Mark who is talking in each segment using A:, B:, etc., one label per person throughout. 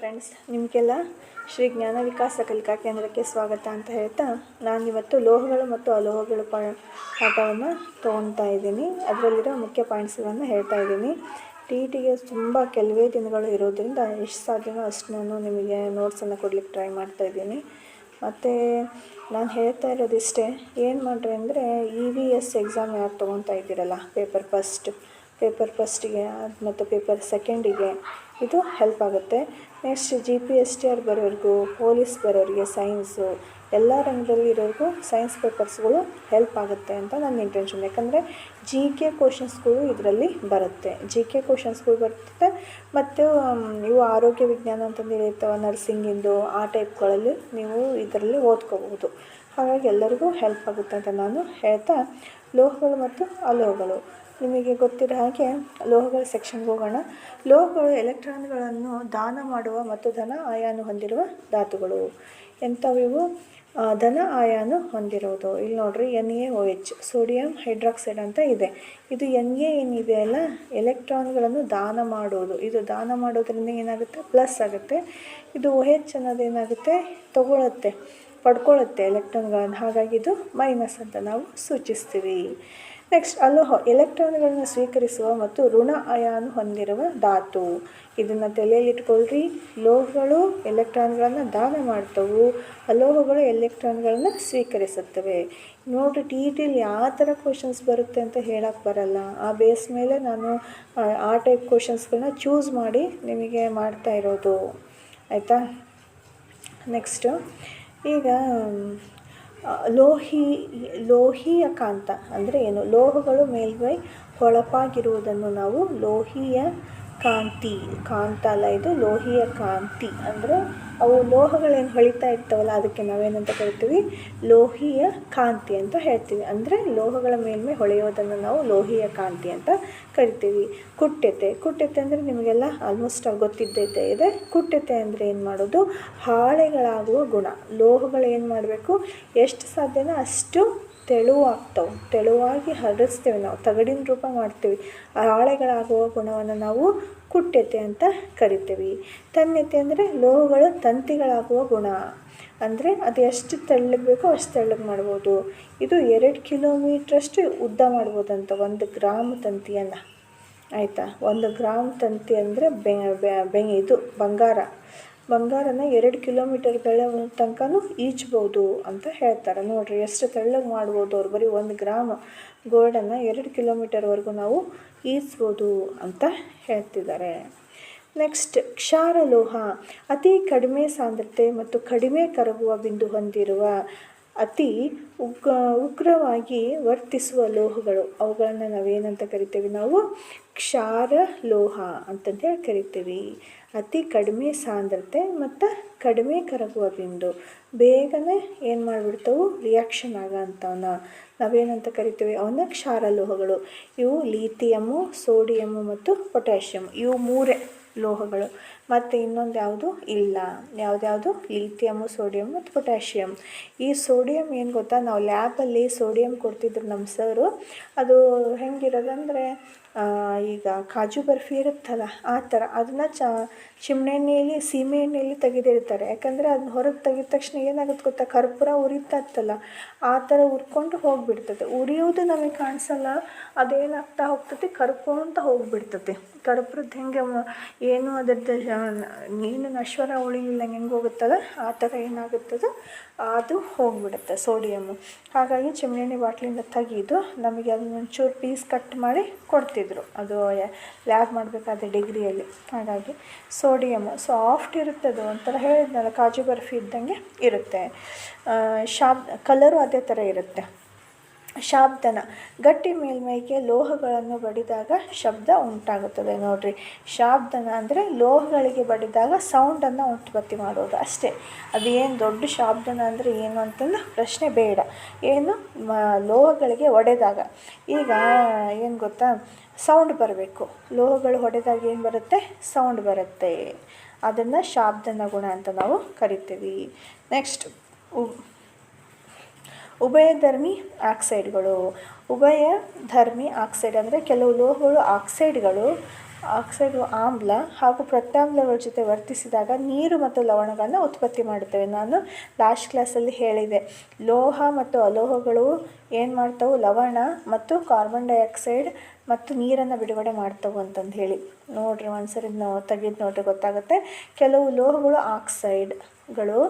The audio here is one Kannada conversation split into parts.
A: ಫ್ರೆಂಡ್ಸ್ ನಿಮಗೆಲ್ಲ ಶ್ರೀ ಜ್ಞಾನ ವಿಕಾಸ ಕಲಿಕಾ ಕೇಂದ್ರಕ್ಕೆ ಸ್ವಾಗತ ಅಂತ ಹೇಳ್ತಾ ನಾನಿವತ್ತು ಲೋಹಗಳು ಮತ್ತು ಅಲೋಹಗಳು ಪಾ, ಪಾಠವನ್ನು ತೊಗೊತಾ ಇದ್ದೀನಿ. ಅದರಲ್ಲಿರೋ ಮುಖ್ಯ ಪಾಯಿಂಟ್ಸ್ಗಳನ್ನು ಹೇಳ್ತಾ ಇದ್ದೀನಿ. ಟಿ ಟಿಗೆ ತುಂಬ ಕೆಲವೇ ದಿನಗಳು ಇರೋದ್ರಿಂದ ಎಷ್ಟು ಸಾಧ್ಯನೋ ಅಷ್ಟು ನಾನು ನಿಮಗೆ ನೋಟ್ಸನ್ನು ಕೊಡ್ಲಿಕ್ಕೆ ಟ್ರೈ ಮಾಡ್ತಾ ಇದ್ದೀನಿ. ಮತ್ತು ನಾನು ಹೇಳ್ತಾ ಇರೋದಿಷ್ಟೇ, ಏನು ಮಾಡ್ರಿ ಅಂದರೆ ಇ ವಿ ಎಸ್ ಎಕ್ಸಾಮ್ ಯಾರು ತೊಗೊತಾ ಇದ್ದೀರಲ್ಲ ಪೇಪರ್ ಫಸ್ಟ್ ಪೇಪರ್ ಫಸ್ಟಿಗೆ ಮತ್ತು ಪೇಪರ್ ಸೆಕೆಂಡಿಗೆ ಇದು ಹೆಲ್ಪ್ ಆಗುತ್ತೆ. Next G P S T R ಬರೋರಿಗೂ police ಬರೋರಿಗೆ ಸೈನ್ಸು ಎಲ್ಲ ರಂಗದಲ್ಲಿ ಇರೋರಿಗೂ ಸೈನ್ಸ್ ಪೇಪರ್ಸ್ಗಳು ಹೆಲ್ಪ್ ಆಗುತ್ತೆ ಅಂತ ನನ್ನ ಇಂಟೆನ್ಷನ್ ಯಾಕಂದರೆ ಜಿ ಕೆ ಕ್ವಶನ್ಸ್ಗಳು ಇದರಲ್ಲಿ ಬರುತ್ತೆ. ಜಿ ಕೆ ಕ್ವಶನ್ಸ್ಗಳು ಬರ್ತದೆ ಮತ್ತು ಇವು ಆರೋಗ್ಯ ವಿಜ್ಞಾನ ಅಂತಂದು ಇರ್ತವೆ ನರ್ಸಿಂಗಿಂದು ಆ ಟೈಪ್ಗಳಲ್ಲಿ ನೀವು ಇದರಲ್ಲಿ ಓದ್ಕೋಬಹುದು. ಹಾಗಾಗಿ ಎಲ್ಲರಿಗೂ ಹೆಲ್ಪ್ ಆಗುತ್ತೆ ಅಂತ ನಾನು ಹೇಳ್ತಾ, ಲೋಹಗಳು ಮತ್ತು ಅಲೋಹಗಳು. ನಿಮಗೆ ಗೊತ್ತಿರೋ ಹಾಗೆ ಲೋಹಗಳ ಸೆಕ್ಷನ್ಗೆ ಹೋಗೋಣ. ಲೋಹಗಳು ಎಲೆಕ್ಟ್ರಾನ್ಗಳನ್ನು ದಾನ ಮಾಡುವ ಮತ್ತು ಧನ ಆಯಾನು ಹೊಂದಿರುವ ಧಾತುಗಳು. ಎಂಥವಿವು? ಧನ ಆಯಾನು ಹೊಂದಿರೋದು ಇಲ್ಲಿ ನೋಡ್ರಿ N A O H sodium hydroxide ಅಂತ ಇದೆ. ಇದು ಎನ್ ಎ ಏನಿದೆ ಅಲ್ಲ? ಎಲೆಕ್ಟ್ರಾನ್ಗಳನ್ನು ದಾನ ಮಾಡೋದು ಇದು ದಾನ ಮಾಡೋದ್ರಿಂದ ಏನಾಗುತ್ತೆ? ಪ್ಲಸ್ ಆಗುತ್ತೆ. ಇದು ಒ ಎಚ್ ಅನ್ನೋದು ಏನಾಗುತ್ತೆ? ತಗೊಳುತ್ತೆ ಪಡ್ಕೊಳ್ಳುತ್ತೆ ಎಲೆಕ್ಟ್ರಾನ್ಗಳನ್ನು ಹಾಗಾಗಿ ಇದು ಮೈನಸ್ ಅಂತ ನಾವು ಸೂಚಿಸ್ತೀವಿ. ನೆಕ್ಸ್ಟ್ ಅಲೋಹ ಎಲೆಕ್ಟ್ರಾನ್ಗಳನ್ನು ಸ್ವೀಕರಿಸುವ ಮತ್ತು ಋಣ ಅಯಾನು ಹೊಂದಿರುವ ಧಾತು. ಇದನ್ನು ತಲೆಯಲ್ಲಿಟ್ಕೊಳ್ರಿ ಲೋಹಗಳು ಎಲೆಕ್ಟ್ರಾನ್ಗಳನ್ನು ದಾನ ಮಾಡ್ತವು. ಅಲೋಹಗಳು ಎಲೆಕ್ಟ್ರಾನ್ಗಳನ್ನು ಸ್ವೀಕರಿಸುತ್ತವೆ. ನೋಡಿರಿ ಟಿ ಟಿಲಿ ಯಾವ ಥರ ಕ್ವಶನ್ಸ್ ಬರುತ್ತೆ ಅಂತ ಹೇಳಕ್ಕೆ ಬರಲ್ಲ. ಆ ಬೇಸ್ ಮೇಲೆ ನಾನು ಆ, ಟೈಪ್ ಕ್ವಶನ್ಸ್ಗಳನ್ನ ಚೂಸ್ ಮಾಡಿ ನಿಮಗೆ ಮಾಡ್ತಾ ಇರೋದು. ಆಯಿತಾ? ನೆಕ್ಸ್ಟು ಈಗ ಲೋಹಿ, ಲೋಹೀಯ ಕಾಂತ, ಅಂದರೆ ಏನು? ಲೋಹಗಳು ಮೇಲ್ಮೈ ಹೊಳಪಾಗಿರುವುದನ್ನು ನಾವು ಲೋಹೀಯ ಕಾಂತಿ, ಕಾಂತ ಅಲ್ಲ ಇದು ಲೋಹೀಯ ಕಾಂತಿ, ಅಂದರೆ ಅವು ಲೋಹಗಳೇನು ಹೊಳಿತಾ ಇರ್ತಾವಲ್ಲ ಅದಕ್ಕೆ ನಾವೇನಂತ ಕರಿತೀವಿ? ಲೋಹೀಯ ಕಾಂತಿ ಅಂತ ಹೇಳ್ತೀವಿ. ಅಂದರೆ ಲೋಹಗಳ ಮೇಲ್ಮೆ ಹೊಳೆಯೋದನ್ನು ನಾವು ಲೋಹೀಯ ಕಾಂತಿ ಅಂತ ಕರಿತೀವಿ. ಕುಟ್ಯತೆ. ಕುಟ್ಯತೆ ಅಂದರೆ ನಿಮಗೆಲ್ಲ ಆಲ್ಮೋಸ್ಟ್ ಗೊತ್ತಿದ್ದೈತೆ ಇದೆ. ಕುಟ್ಯತೆ ಅಂದರೆ ಏನು ಮಾಡೋದು? ಹಾಳೆಗಳಾಗುವ ಗುಣ. ಲೋಹಗಳು ಏನು ಮಾಡಬೇಕು? ಎಷ್ಟು ಸಾಧ್ಯನೋ ಅಷ್ಟು ತೆಳುವಾಗ್ತವೆ. ತೆಳುವಾಗಿ ಹರಡಿಸ್ತೇವೆ ನಾವು. ತಗಡಿನ ರೂಪ ಮಾಡ್ತೀವಿ. ಹಾಳೆಗಳಾಗುವ ಗುಣವನ್ನು ನಾವು ಕುಟ್ಯತೆ ಅಂತ ಕರಿತೀವಿ. ತನ್ಯತೆ ಅಂದರೆ ಲೋಹಗಳು ತಂತಿಗಳಾಗುವ ಗುಣ. ಅಂದರೆ ಅದು ಎಷ್ಟು ತೆಳ್ಳಗೆ ಬೇಕೋ ಅಷ್ಟು ತೆಳ್ಳಗೆ ಮಾಡ್ಬೋದು. ಇದು ಎರಡು ಕಿಲೋಮೀಟ್ರಷ್ಟು ಉದ್ದ ಮಾಡ್ಬೋದಂತ ಒಂದು ಗ್ರಾಮ್ ತಂತಿಯನ್ನು. ಆಯಿತಾ? ಒಂದು ಗ್ರಾಮ್ ತಂತಿ ಅಂದರೆ ಬೆಂಗ ಇದು ಬಂಗಾರ. ಬಂಗಾರನ ಎರಡು ಕಿಲೋಮೀಟರ್ ಬೆಳೆ ತನಕನೂ ಈಜ್ಬೋದು ಅಂತ ಹೇಳ್ತಾರೆ. ನೋಡಿರಿ, ಎಷ್ಟು ತೆಳ್ಳಗೆ ಮಾಡ್ಬೋದು ಅವ್ರು. ಬರೀ ಒಂದು ಗ್ರಾಮ್ ಗೋಲ್ಡನ್ನು ಎರಡು ಕಿಲೋಮೀಟರ್ವರೆಗೂ ನಾವು ಈಜ್ಬೋದು ಅಂತ ಹೇಳ್ತಿದ್ದಾರೆ. ನೆಕ್ಸ್ಟ್, ಕ್ಷಾರಲೋಹ. ಅತಿ ಕಡಿಮೆ ಸಾಂದ್ರತೆ ಮತ್ತು ಕಡಿಮೆ ಕರಗುವ ಬಿಂದು ಹೊಂದಿರುವ ಅತಿ ಉಗ್ರ ಉಗ್ರವಾಗಿ ವರ್ತಿಸುವ ಲೋಹಗಳು. ಅವುಗಳನ್ನು ನಾವೇನಂತ ಕರಿತೇವೆ? ನಾವು ಕ್ಷಾರ ಲೋಹ ಅಂತಂದೇಳಿ ಕರಿತೀವಿ. ಅತಿ ಕಡಿಮೆ ಸಾಂದ್ರತೆ ಮತ್ತು ಕಡಿಮೆ ಕರಗುವ ಬಿಂದು ಬೇಗನೆ ಏನು ಮಾಡಿಬಿಡ್ತಾವು? ರಿಯಾಕ್ಷನ್ ಆಗೋಂಥವನ್ನ ನಾವೇನಂತ ಕರಿತೀವಿ? ಅವನ್ನ ಕ್ಷಾರ ಲೋಹಗಳು. ಇವು ಲೀಥಿಯಮ್ಮು ಸೋಡಿಯಮ್ಮು ಮತ್ತು ಪೊಟ್ಯಾಷಿಯಮ್ ಇವು ಮೂರೇ. ಲೋಹಗಳು. ಮತ್ತು ಇನ್ನೊಂದು ಯಾವುದು? ಇಲ್ಲ. ಯಾವುದ್ಯಾವುದು ಲೀಥಿಯಮ್ಮು ಸೋಡಿಯಮ್ ಮತ್ತು ಪೊಟ್ಯಾಷಿಯಮ್ ಈ ಸೋಡಿಯಂ ಏನು ಗೊತ್ತಾ? ನಾವು ಲ್ಯಾಬಲ್ಲಿ ಸೋಡಿಯಂ ಕೊಡ್ತಿದ್ರು ನಮ್ಮ ಸರು ಅದು ಹೆಂಗಿರೋದಂದರೆ ಈಗ ಕಾಜು ಬರ್ಫಿ ಇರುತ್ತಲ್ಲ, ಆ ಥರ. ಅದನ್ನು ಚ ಚಿಮ್ಣೆ ಎಣ್ಣೆಯಲ್ಲಿ ಸೀಮೆ ಎಣ್ಣೆಯಲ್ಲಿ ತೆಗೆದಿರ್ತಾರೆ ಯಾಕಂದರೆ ಅದನ್ನ ಹೊರಗೆ ತೆಗೆದ ತಕ್ಷಣ ಏನಾಗುತ್ತೆ ಗೊತ್ತಾ? ಕರ್ಪೂರ ಉರಿತತ್ತಲ್ಲ, ಆ ಥರ ಉರ್ಕೊಂಡು ಹೋಗಿಬಿಡ್ತದೆ. ಉರಿಯೋದು ನಮಗೆ ಕಾಣಿಸಲ್ಲ, ಅದೇನಾಗ್ತಾ ಹೋಗ್ತದೆ? ಕರ್ಕೊಂತ ಹೋಗಿಬಿಡ್ತದೆ. ಕರ್ಪೂರದ ಹೆಂಗೆ ಏನು ಅದರದ್ದು ನೀನು ನಶ್ವರ ಉಳಿಲಿಲ್ಲ ಹೆಂಗೆ ಹೋಗುತ್ತಲ್ಲ, ಆ ಥರ ಏನಾಗುತ್ತದೆ ಅದು ಹೋಗಿಬಿಡುತ್ತೆ ಸೋಡಿಯಮ್ಮು ಹಾಗಾಗಿ ಚಿಮ್ನೆಣ್ಣೆ ಬಾಟ್ಲಿಂದ ತೆಗೆದು ನಮಗೆ ಅದನ್ನ ಒಂಚೂರು ಪೀಸ್ ಕಟ್ ಮಾಡಿ ಕೊಡ್ತಿದ್ರು. ಅದು ಲ್ಯಾಬ್ ಮಾಡಬೇಕಾದ ಡಿಗ್ರಿಯಲ್ಲಿ. ಹಾಗಾಗಿ ಸೋಡಿಯಮ್ಮು ಸಾಫ್ಟ್ ಇರುತ್ತೆ ಅದು. ಒಂಥರ ಹೇಳಿದ್ನಲ್ಲ, ಕಾಜು ಬರ್ಫಿ ಇದ್ದಂಗೆ ಇರುತ್ತೆ. ಶಾಪ್ ಕಲರು ಅದೇ ಥರ ಇರುತ್ತೆ. ಶಾಬ್ದನ. ಗಟ್ಟಿ ಮೇಲ್ಮೈಗೆ ಲೋಹಗಳನ್ನು ಬಡಿದಾಗ ಶಬ್ದ ಉಂಟಾಗುತ್ತದೆ ನೋಡ್ರಿ. ಶಾಬ್ದನ ಅಂದರೆ ಲೋಹಗಳಿಗೆ ಬಡಿದಾಗ ಸೌಂಡನ್ನು ಉತ್ಪತ್ತಿ ಮಾಡೋದು ಅಷ್ಟೇ. ಅದು ಏನು ದೊಡ್ಡ ಶಾಬ್ದನ ಅಂದರೆ ಏನು ಅಂತಂದು ಪ್ರಶ್ನೆ ಬೇಡ. ಏನು ಲೋಹಗಳಿಗೆ ಒಡೆದಾಗ. ಈಗ ಏನು ಗೊತ್ತಾ? ಸೌಂಡ್ ಬರಬೇಕು. ಲೋಹಗಳು ಹೊಡೆದಾಗ ಏನು ಬರುತ್ತೆ? ಸೌಂಡ್ ಬರುತ್ತೆ. ಅದನ್ನು ಶಾಬ್ದನ ಗುಣ ಅಂತ ನಾವು ಕರಿತೀವಿ. ನೆಕ್ಸ್ಟ್ ಉಭಯಧರ್ಮಿ ಆಕ್ಸೈಡ್ಗಳು. ಉಭಯ ಧರ್ಮಿ ಆಕ್ಸೈಡ್ ಅಂದರೆ ಕೆಲವು ಲೋಹಗಳು ಆಕ್ಸೈಡ್ಗಳು, ಆಕ್ಸೈಡು ಆಮ್ಲ ಹಾಗೂ ಪ್ರತ್ಯಾಮ್ಲಗಳ ಜೊತೆ ವರ್ತಿಸಿದಾಗ ನೀರು ಮತ್ತು ಲವಣಗಳನ್ನು ಉತ್ಪತ್ತಿ ಮಾಡುತ್ತವೆ. ನಾನು ಲಾಸ್ಟ್ ಕ್ಲಾಸಲ್ಲಿ ಹೇಳಿದೆ. ಲೋಹ ಮತ್ತು ಅಲೋಹಗಳು ಏನು ಮಾಡ್ತಾವೆ? ಲವಣ ಮತ್ತು ಕಾರ್ಬನ್ ಡೈಆಕ್ಸೈಡ್ ಮತ್ತು ನೀರನ್ನು ಬಿಡುಗಡೆ ಮಾಡ್ತವೆ ಅಂತಂದು ಹೇಳಿ. ನೋಡಿರಿ ಒಂದ್ಸರಿ ನೋ ತೆಗೆದು ನೋಡ್ರಿ ಗೊತ್ತಾಗುತ್ತೆ. ಕೆಲವು ಲೋಹಗಳು ಆಕ್ಸೈಡ್ಗಳು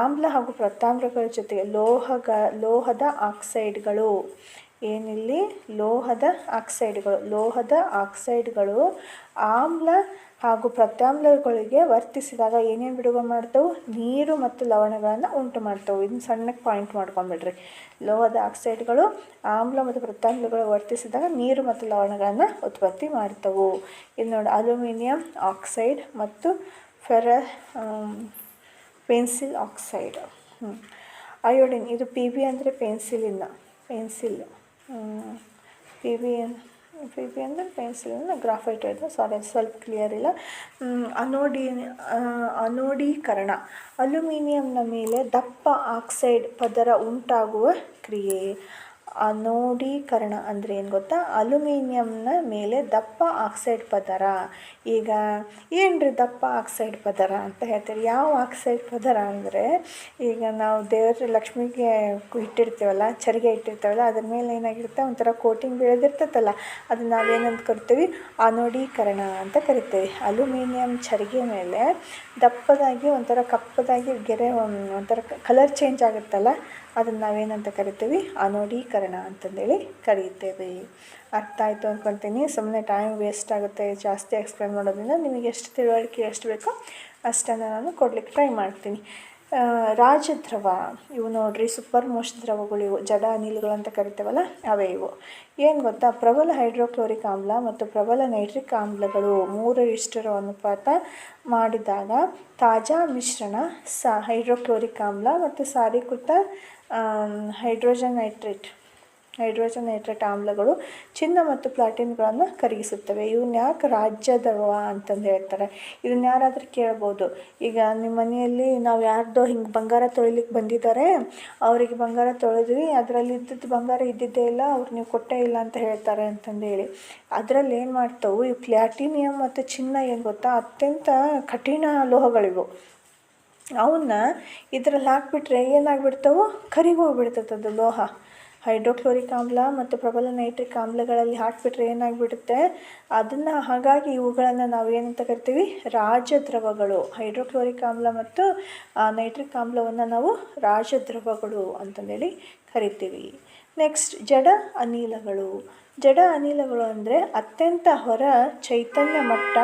A: ಆಮ್ಲ ಹಾಗೂ ಪ್ರತ್ಯಾಮ್ಲಗಳ ಜೊತೆಗೆ ಲೋಹಗ, ಲೋಹದ ಆಕ್ಸೈಡ್ಗಳು. ಏನಿಲ್ಲಿ? ಲೋಹದ ಆಕ್ಸೈಡ್ಗಳು. ಲೋಹದ ಆಕ್ಸೈಡ್ಗಳು ಆಮ್ಲ ಹಾಗೂ ಪ್ರತ್ಯಾಮ್ಲಗಳಿಗೆ ವರ್ತಿಸಿದಾಗ ಏನೇನು ಬಿಡುಗಡೆ ಮಾಡ್ತವೆ? ನೀರು ಮತ್ತು ಲವಣಗಳನ್ನು ಉಂಟು ಮಾಡ್ತವೆ. ಇದನ್ನು ಸಣ್ಣಕ್ಕೆ ಪಾಯಿಂಟ್ ಮಾಡ್ಕೊಂಬಿಡ್ರಿ. ಲೋಹದ ಆಕ್ಸೈಡ್ಗಳು ಆಮ್ಲ ಮತ್ತು ಪ್ರತ್ಯಾಮ್ಲಗಳು ವರ್ತಿಸಿದಾಗ ನೀರು ಮತ್ತು ಲವಣಗಳನ್ನು ಉತ್ಪತ್ತಿ ಮಾಡ್ತವೆ. ಇಲ್ಲಿ ನೋಡಿ ಅಲ್ಯೂಮಿನಿಯಂ ಆಕ್ಸೈಡ್ ಮತ್ತು ಫೆರ ಪೆನ್ಸಿಲ್ ಆಕ್ಸೈಡ್. ಅಯೋಡಿನ್, ಇದು ಪಿ ಬಿ ಅಂದರೆ ಪೆನ್ಸಿಲಿನ pencil. P B P B ಅಂದರೆ ಪೆನ್ಸಿಲಿನ ಗ್ರಾಫೈಟ್ ಇದೆ ಸಾರಿ ಸ್ವಲ್ಪ ಕ್ಲಿಯರ್ ಇಲ್ಲ. ಅನೋಡಿ ಅನೋಡೀಕರಣ. ಅಲ್ಯೂಮಿನಿಯಂನ ಮೇಲೆ ದಪ್ಪ ಆಕ್ಸೈಡ್ ಪದರ ಉಂಟಾಗುವ ಕ್ರಿಯೆ. ಅನೋಡೀಕರಣ ಅಂದರೆ ಏನು ಗೊತ್ತಾ? ಅಲ್ಯೂಮಿನಿಯಂನ ಮೇಲೆ ದಪ್ಪ ಆಕ್ಸೈಡ್ ಪದರ. ಈಗ ಏನ್ರಿ ದಪ್ಪ ಆಕ್ಸೈಡ್ ಪದರ ಅಂತ ಹೇಳ್ತೀವಿ ಯಾವ ಆಕ್ಸೈಡ್ ಪದರ ಅಂದರೆ, ಈಗ ನಾವು ದೇವ್ರ ಲಕ್ಷ್ಮಿಗೆ ಇಟ್ಟಿರ್ತೀವಲ್ಲ, ಚರಿಗೆ ಇಟ್ಟಿರ್ತೀವಲ್ಲ, ಅದ್ರ ಮೇಲೆ ಏನಾಗಿರುತ್ತೆ? ಒಂಥರ ಕೋಟಿಂಗ್ ಬೀಳದಿರ್ತೈತಲ್ಲ ಅದನ್ನ ನಾವೇನಂತ ಕರಿತೀವಿ? ಅನೋಡೀಕರಣ ಅಂತ ಕರಿತೀವಿ. ಅಲ್ಯೂಮಿನಿಯಂ ಚರಿಗೆ ಮೇಲೆ ದಪ್ಪದಾಗಿ ಒಂಥರ ಕಪ್ಪದಾಗಿ ಗೆರೆ, ಒಂಥರ ಕಲರ್ ಚೇಂಜ್ ಆಗುತ್ತಲ್ಲ ಅದನ್ನು ನಾವೇನಂತ ಕರಿತೀವಿ? ಅನೋಢೀಕರಣ ಅಂತಂದೇಳಿ ಕರೀತೇವೆ. ಅರ್ಥ ಆಯಿತು ಅಂದ್ಕೊಳ್ತೀನಿ ಸುಮ್ಮನೆ ಟೈಮ್ ವೇಸ್ಟ್ ಆಗುತ್ತೆ, ಜಾಸ್ತಿ ಎಕ್ಸ್ಪ್ಲೇನ್ ಮಾಡೋದ್ರಿಂದ ನಿಮಗೆ ಎಷ್ಟು ತಿಳುವಳಿಕೆ ಎಷ್ಟು ಬೇಕೋ ಅಷ್ಟನ್ನು ನಾನು ಕೊಡ್ಲಿಕ್ಕೆ ಟ್ರೈ ಮಾಡ್ತೀನಿ. ರಾಜದ್ರವ, ಇವು ನೋಡ್ರಿ ಸೂಪರ್ ಮೋಸ್ಟ್ ದ್ರವಗಳು ಇವು. ಜಡ ಅನಿಲಗಳು ಅಂತ ಕರಿತೇವಲ್ಲ, ಅವೇ ಇವು. ಏನು ಗೊತ್ತಾ? ಪ್ರಬಲ ಹೈಡ್ರೋಕ್ಲೋರಿಕ್ ಆಮ್ಲ ಮತ್ತು ಪ್ರಬಲ ನೈಟ್ರಿಕ್ ಆಮ್ಲಗಳು ಮೂರು ಇಷ್ಟರ ಅನುಪಾತ ಮಾಡಿದಾಗ ತಾಜಾ ಮಿಶ್ರಣ, ಸ, ಹೈಡ್ರೋಕ್ಲೋರಿಕ್ ಆಮ್ಲ ಮತ್ತು ಸಾರೀಕೃತ ಹೈಡ್ರೋಜನ್ ನೈಟ್ರೇಟ್ ಹೈಡ್ರೋಜನ್ ನೈಟ್ರೇಟ್ ಆಮ್ಲಗಳು ಚಿನ್ನ ಮತ್ತು ಪ್ಲಾಟಿನ್ಗಳನ್ನು ಕರಗಿಸುತ್ತವೆ. ಇವನ್ನ ಯಾಕೆ ರಾಜ್ಯದವ ಅಂತಂದು ಹೇಳ್ತಾರೆ. ಇದನ್ನ ಯಾರಾದರೂ ಕೇಳ್ಬೋದು. ಈಗ ನಿಮ್ಮ ಮನೆಯಲ್ಲಿ ನಾವು ಯಾರ್ದೋ ಹಿಂಗೆ ಬಂಗಾರ ತೊಳಿಲಿಕ್ಕೆ ಬಂದಿದ್ದಾರೆ ಅವರಿಗೆ ಬಂಗಾರ ತೊಳೆದ್ವಿ, ಅದರಲ್ಲಿ ಇದ್ದದ್ದು ಬಂಗಾರ ಇದ್ದಿದ್ದೇ ಇಲ್ಲ, ಅವ್ರು ನೀವು ಕೊಟ್ಟೇ ಇಲ್ಲ ಅಂತ ಹೇಳ್ತಾರೆ ಅಂತಂದೇಳಿ ಅದರಲ್ಲಿ ಏನು ಮಾಡ್ತವೆ, ಈ ಪ್ಲಾಟಿನಿಯಂ ಮತ್ತು ಚಿನ್ನ ಏನು ಗೊತ್ತಾ, ಅತ್ಯಂತ ಕಠಿಣ ಲೋಹಗಳಿವು. ಅವನ್ನ ಇದ್ರಲ್ಲಿ ಹಾಕಿಬಿಟ್ರೆ ಏನಾಗ್ಬಿಡ್ತಾವೆ ಕರಿಗೋಗ್ಬಿಡ್ತದೆ ಅದು ಲೋಹ. ಹೈಡ್ರೋಕ್ಲೋರಿಕ್ ಆಮ್ಲ ಮತ್ತು ಪ್ರಬಲ ನೈಟ್ರಿಕ್ ಆಮ್ಲಗಳಲ್ಲಿ ಹಾಕಿಬಿಟ್ರೆ ಏನಾಗ್ಬಿಡುತ್ತೆ? ಅದನ್ನು ಹಾಗಾಗಿ ಇವುಗಳನ್ನು ನಾವು ಏನಂತ ಕರಿತೀವಿ? ರಾಜದ್ರವಗಳು. ಹೈಡ್ರೋಕ್ಲೋರಿಕ್ ಆಮ್ಲ ಮತ್ತು ನೈಟ್ರಿಕ್ ಆಮ್ಲವನ್ನು ನಾವು ರಾಜದ್ರವಗಳು ಅಂತಂದೇಳಿ ಕರಿತೀವಿ. ನೆಕ್ಸ್ಟ್ ಜಡ ಅನಿಲಗಳು. ಜಡ ಅನಿಲಗಳು ಅಂದರೆ ಅತ್ಯಂತ ಹೊರ ಚೈತನ್ಯ ಮಟ್ಟ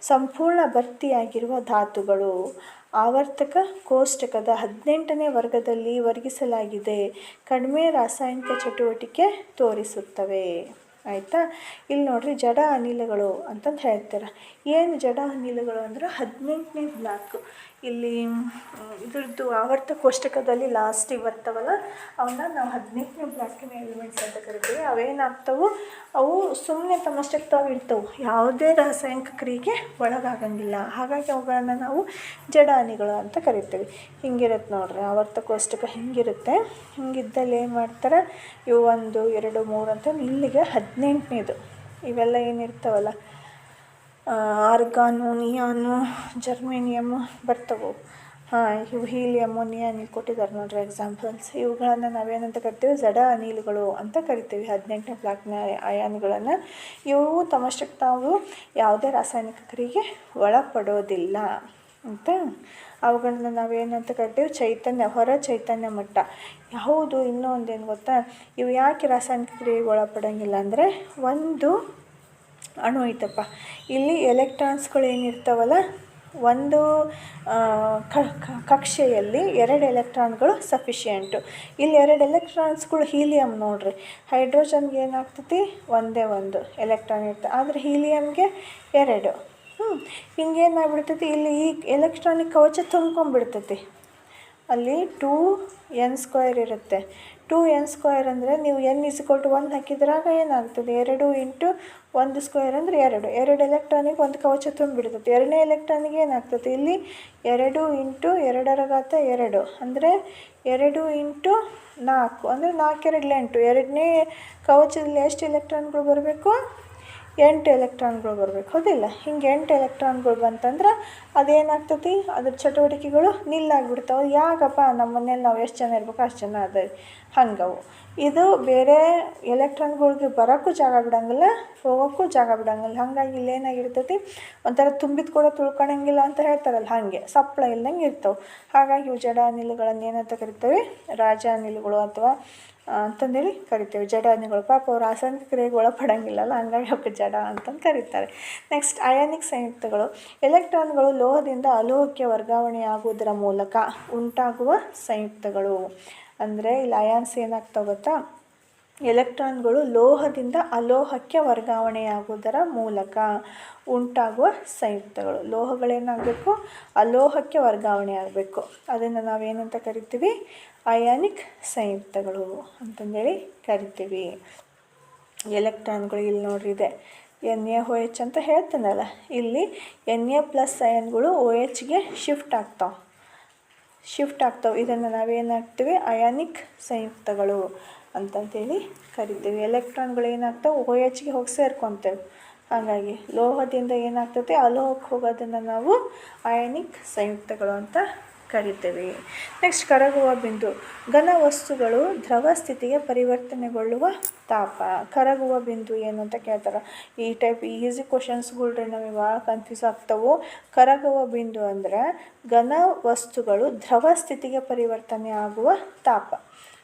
A: ಸಂಪೂರ್ಣ ಭರ್ತಿಯಾಗಿರುವ ಧಾತುಗಳು. ಆವರ್ತಕ ಕೋಷ್ಟಕದ ಹದಿನೆಂಟನೇ ವರ್ಗದಲ್ಲಿ ವರ್ಗಿಸಲಾಗಿದೆ. ಕಡಿಮೆ ರಾಸಾಯನಿಕ ಚಟುವಟಿಕೆ ತೋರಿಸುತ್ತವೆ. ಆಯಿತಾ? ಇಲ್ಲಿ ನೋಡ್ರಿ ಜಡ ಅನಿಲಗಳು ಅಂತಂದು ಹೇಳ್ತಾರೆ. ಏನು ಜಡ ಅನಿಲಗಳು ಅಂದ್ರೆ ಹದಿನೆಂಟನೇ ಬ್ಲಾಕು ಇಲ್ಲಿ ಇದ್ರದ್ದು ಆವರ್ತ ಕೋಷ್ಟಕದಲ್ಲಿ ಲಾಸ್ಟ್ ಬರ್ತಾವಲ್ಲ ಅವನ್ನ ನಾವು ಹದಿನೆಂಟನೇ ಬ್ಲಾಕಿನ ಎಲಿಮೆಂಟ್ಸ್ ಅಂತ ಕರಿತೀವಿ, ಅವೇನಾಗ್ತವೆ? ಅವು ಸುಮ್ಮನೆ ತಮ್ಮಷ್ಟಕ್ಕೆ ತಾವು ಇರ್ತವೆ ಯಾವುದೇ ರಾಸಾಯನಿಕ ಕ್ರಿಯೆಗೆ ಒಳಗಾಗಂಗಿಲ್ಲ. ಹಾಗಾಗಿ ಅವುಗಳನ್ನು ನಾವು ಜಡಾನಿಗಳು ಅಂತ ಕರಿತೀವಿ. ಹಿಂಗಿರುತ್ತೆ ನೋಡ್ರಿ, ಆವರ್ತ ಕೋಷ್ಟಕ ಹಿಂಗಿರುತ್ತೆ. ಹಿಂಗಿದ್ದಲ್ಲಿ ಏನು ಮಾಡ್ತಾರೆ? ಇವು ಒಂದು, ಎರಡು, ಮೂರು ಅಂತ ಇಲ್ಲಿಗೆ ಹದಿನೆಂಟನೇದು. ಇವೆಲ್ಲ ಏನಿರ್ತಾವಲ್ಲ ಆರ್ಗಾನು, ನಿಯಾನು ಜರ್ಮೇನಿಯಮ್ಮು ಬರ್ತವೆ. ಹಾಂ ಇವು ಹೀಲಿಯಮ್ಮು ನಿಯಾನಿ ಕೊಟ್ಟಿದ್ದಾರೆ ನೋಡ್ರಿ ಎಕ್ಸಾಂಪಲ್ಸ್ ಇವುಗಳನ್ನು ನಾವೇನಂತ ಕರಿತೀವಿ? ಜಡ ಅನಿಲಗಳು ಅಂತ ಕರಿತೀವಿ. ಹದಿನೆಂಟನೇ ಬ್ಲಾಕ್ನ ಅಯಾನುಗಳನ್ನು. ಇವು ತಮ್ಮಷ್ಟಕ್ಕೆ ತಾವು ಯಾವುದೇ ರಾಸಾಯನಿಕ ಕ್ರಿಯೆಗೆ ಒಳಪಡೋದಿಲ್ಲ ಅಂತ ಅವುಗಳನ್ನ ನಾವೇನಂತ ಕರಿತೀವಿ? ಚೈತನ್ಯ, ಹೊರ ಚೈತನ್ಯ ಮಟ್ಟ. ಯಾವುದು ಇನ್ನೂ ಒಂದೇನು ಗೊತ್ತಾ? ಇವು ಯಾಕೆ ರಾಸಾಯನಿಕ ಕ್ರಿಯೆಗೆ ಒಳಪಡೋಂಗಿಲ್ಲ ಅಂದರೆ ಒಂದು ಅಣು ಐತಪ್ಪ. ಇಲ್ಲಿ ಎಲೆಕ್ಟ್ರಾನ್ಸ್ಗಳು ಏನಿರ್ತಾವಲ್ಲ ಒಂದು ಕಕ್ಷೆಯಲ್ಲಿ ಎರಡು ಎಲೆಕ್ಟ್ರಾನ್ಗಳು ಸಫಿಷಿಯೆಂಟು. ಇಲ್ಲಿ ಎರಡು ಎಲೆಕ್ಟ್ರಾನ್ಸ್ಗಳು ಹೀಲಿಯಮ್ ನೋಡ್ರಿ. ಹೈಡ್ರೋಜನ್ಗೆ ಏನಾಗ್ತೈತಿ? ಒಂದೇ ಒಂದು ಎಲೆಕ್ಟ್ರಾನ್ ಇರ್ತದೆ ಆದರೆ ಹೀಲಿಯಮ್ಗೆ ಎರಡು. ಹ್ಞೂ ಹಿಂಗೇನಾಗ್ಬಿಡ್ತೈತಿ? ಇಲ್ಲಿ ಈ ಎಲೆಕ್ಟ್ರಾನಿಕ್ ಕವಚ ತುಂಬ್ಕೊಂಡ್ಬಿಡ್ತೈತಿ. ಅಲ್ಲಿ ಟೂ ಎನ್ ಸ್ಕ್ವೇರ್ ಇರುತ್ತೆ. ಟು ಎನ್ ಸ್ಕ್ವೇರ್ ಅಂದರೆ ನೀವು N is equal to one ಹಾಕಿದ್ರಾಗ ಏನಾಗ್ತದೆ? ಎರಡು ಇಂಟು ಒಂದು ಸ್ಕ್ವೇರ್ ಅಂದರೆ ಎರಡು. ಎರಡು ಎಲೆಕ್ಟ್ರಾನಿಗೆ ಒಂದು ಕವಚ ತುಂಬಿಡ್ತದೆ ಎರಡನೇ ಎಲೆಕ್ಟ್ರಾನಿಗೆ ಏನಾಗ್ತದೆ? ಇಲ್ಲಿ ಎರಡು ಇಂಟು ಎರಡರ ಘಾತ ಎರಡು. ಅಂದರೆ ಎರಡು ಇಂಟು ನಾಲ್ಕು. ಅಂದರೆ ನಾಲ್ಕು ಎರಡು ಎಂಟು ಎರಡನೇ ಕವಚದಲ್ಲಿ ಎಷ್ಟು ಎಲೆಕ್ಟ್ರಾನ್ಗಳು ಬರಬೇಕು? ಎಂಟು ಎಲೆಕ್ಟ್ರಾನ್ಗಳು ಬರಬೇಕು, ಹೌದಿಲ್ಲ? ಹಿಂಗೆ ಎಂಟು ಎಲೆಕ್ಟ್ರಾನ್ಗಳು ಬಂತಂದ್ರೆ ಅದೇನಾಗ್ತತಿ ಅದ್ರ ಚಟುವಟಿಕೆಗಳು ನಿಲ್ಲಾಗ್ಬಿಡ್ತಾವೆ. ಯಾಕಪ್ಪ? ನಮ್ಮ ಮನೇಲಿ ನಾವು ಎಷ್ಟು ಜನ ಇರ್ಬೇಕು ಅಷ್ಟು ಜನ ಅದ ಹಂಗವು. ಇದು ಬೇರೆ ಎಲೆಕ್ಟ್ರಾನ್ಗಳಿಗೆ ಬರೋಕ್ಕೂ ಜಾಗ ಬಿಡಂಗಿಲ್ಲ, ಹೋಗೋಕ್ಕೂ ಜಾಗ ಬಿಡಂಗಿಲ್ಲ. ಹಾಗಾಗಿ ಇಲ್ಲಿ ಏನಾಗಿರ್ತೈತಿ ಒಂಥರ ತುಂಬಿದ ಕೂಡ ತುಳ್ಕೊಳಂಗಿಲ್ಲ ಅಂತ ಹೇಳ್ತಾರಲ್ಲ, ಹಾಗೆ ಸಪ್ಲೈ ಇಲ್ದಂಗೆ ಇರ್ತವೆ. ಹಾಗಾಗಿ ಇವು ಜಡ ಅನಿಲುಗಳನ್ನು ಏನಂತ ಕರಿತೇವೆ? ರಾಜ ಅನಿಲಗಳು ಅಥವಾ ಅಂತಂದೇಳಿ ಕರಿತೇವೆ. ಜಡ ಅನಿಲಗಳು ಪಾಪ ಅವರು ರಾಸಾಯನಿಕ ಕ್ರಿಯೆಗೆ ಒಳಪಡಂಗಿಲ್ಲಲ್ಲ, ಹಂಗಾಗಿ ಅವಕ್ಕೆ ಜಡ ಅಂತಂದು ಕರೀತಾರೆ. ನೆಕ್ಸ್ಟ್ ಅಯಾನಿಕ್ ಸಂಯುಕ್ತಗಳು. ಎಲೆಕ್ಟ್ರಾನ್ಗಳು ಲೋಹದಿಂದ ಅಲೋಹಕ್ಕೆ ವರ್ಗಾವಣೆಯಾಗುವುದರ ಮೂಲಕ ಉಂಟಾಗುವ ಸಂಯುಕ್ತಗಳು. ಅಂದರೆ, ಇಲ್ಲಿ ಅಯಾನ್ಸ್ ಏನಾಗ್ತಾವೆ ಗೊತ್ತಾ? ಎಲೆಕ್ಟ್ರಾನ್ಗಳು ಲೋಹದಿಂದ ಅಲೋಹಕ್ಕೆ ವರ್ಗಾವಣೆಯಾಗುವುದರ ಮೂಲಕ ಉಂಟಾಗುವ ಸಂಯುಕ್ತಗಳು. ಲೋಹಗಳೇನಾಗಬೇಕು? ಅಲೋಹಕ್ಕೆ ವರ್ಗಾವಣೆ ಆಗಬೇಕು ಅದನ್ನು ನಾವೇನಂತ ಕರಿತೀವಿ? ಅಯಾನಿಕ್ ಸಂಯುಕ್ತಗಳು ಅಂತಂದೇಳಿ ಕರಿತೀವಿ. ಎಲೆಕ್ಟ್ರಾನ್ಗಳು ಇಲ್ಲಿ ನೋಡ್ರಿ ಇದೆ. ಎನ್ ಎ ಓ ಎಚ್ ಅಂತ ಹೇಳ್ತಾನಲ್ಲ, ಇಲ್ಲಿ ಎನ್ ಎ ಪ್ಲಸ್ ಅಯನ್ಗಳು ಓ ಎಚ್ಗೆ ಶಿಫ್ಟ್ ಆಗ್ತಾವೆ. ಶಿಫ್ಟ್ ಆಗ್ತಾವೆ. ಇದನ್ನು ನಾವೇನಾಗ್ತೀವಿ ಅಯಾನಿಕ್ ಸಂಯುಕ್ತಗಳು. ಅಂತಂತೇಳಿ ಕರಿತೀವಿ. ಎಲೆಕ್ಟ್ರಾನ್ಗಳು ಏನಾಗ್ತವೆ? ಓ ಎಚ್ಗೆ ಹೋಗಿ ಸೇರ್ಕೊತೇವೆ. ಹಾಗಾಗಿ ಲೋಹದಿಂದ ಏನಾಗ್ತದೆ? ಅಲೋಹಕ್ಕೆ ಹೋಗೋದನ್ನು ನಾವು ಅಯನಿಕ್ ಸಂಯುಕ್ತಗಳು ಅಂತ ಕರಿತೇವೆ. ನೆಕ್ಸ್ಟ್ ಕರಗುವ ಬಿಂದು. ಘನ ವಸ್ತುಗಳು ದ್ರವ ಸ್ಥಿತಿಗೆ ಪರಿವರ್ತನೆಗೊಳ್ಳುವ ತಾಪ. ಕರಗುವ ಬಿಂದು ಏನು ಅಂತ ಕೇಳ್ತಾರೆ? ಈ ಟೈಪ್ ಈಸಿ ಕ್ವಶನ್ಸ್ಗಳ್ರಿ ನಮಗೆ ಭಾಳ ಕನ್ಫ್ಯೂಸ್ ಆಗ್ತವೆ. ಕರಗುವ ಬಿಂದು ಅಂದರೆ ಘನ ವಸ್ತುಗಳು ದ್ರವ ಸ್ಥಿತಿಗೆ ಪರಿವರ್ತನೆ ಆಗುವ ತಾಪ.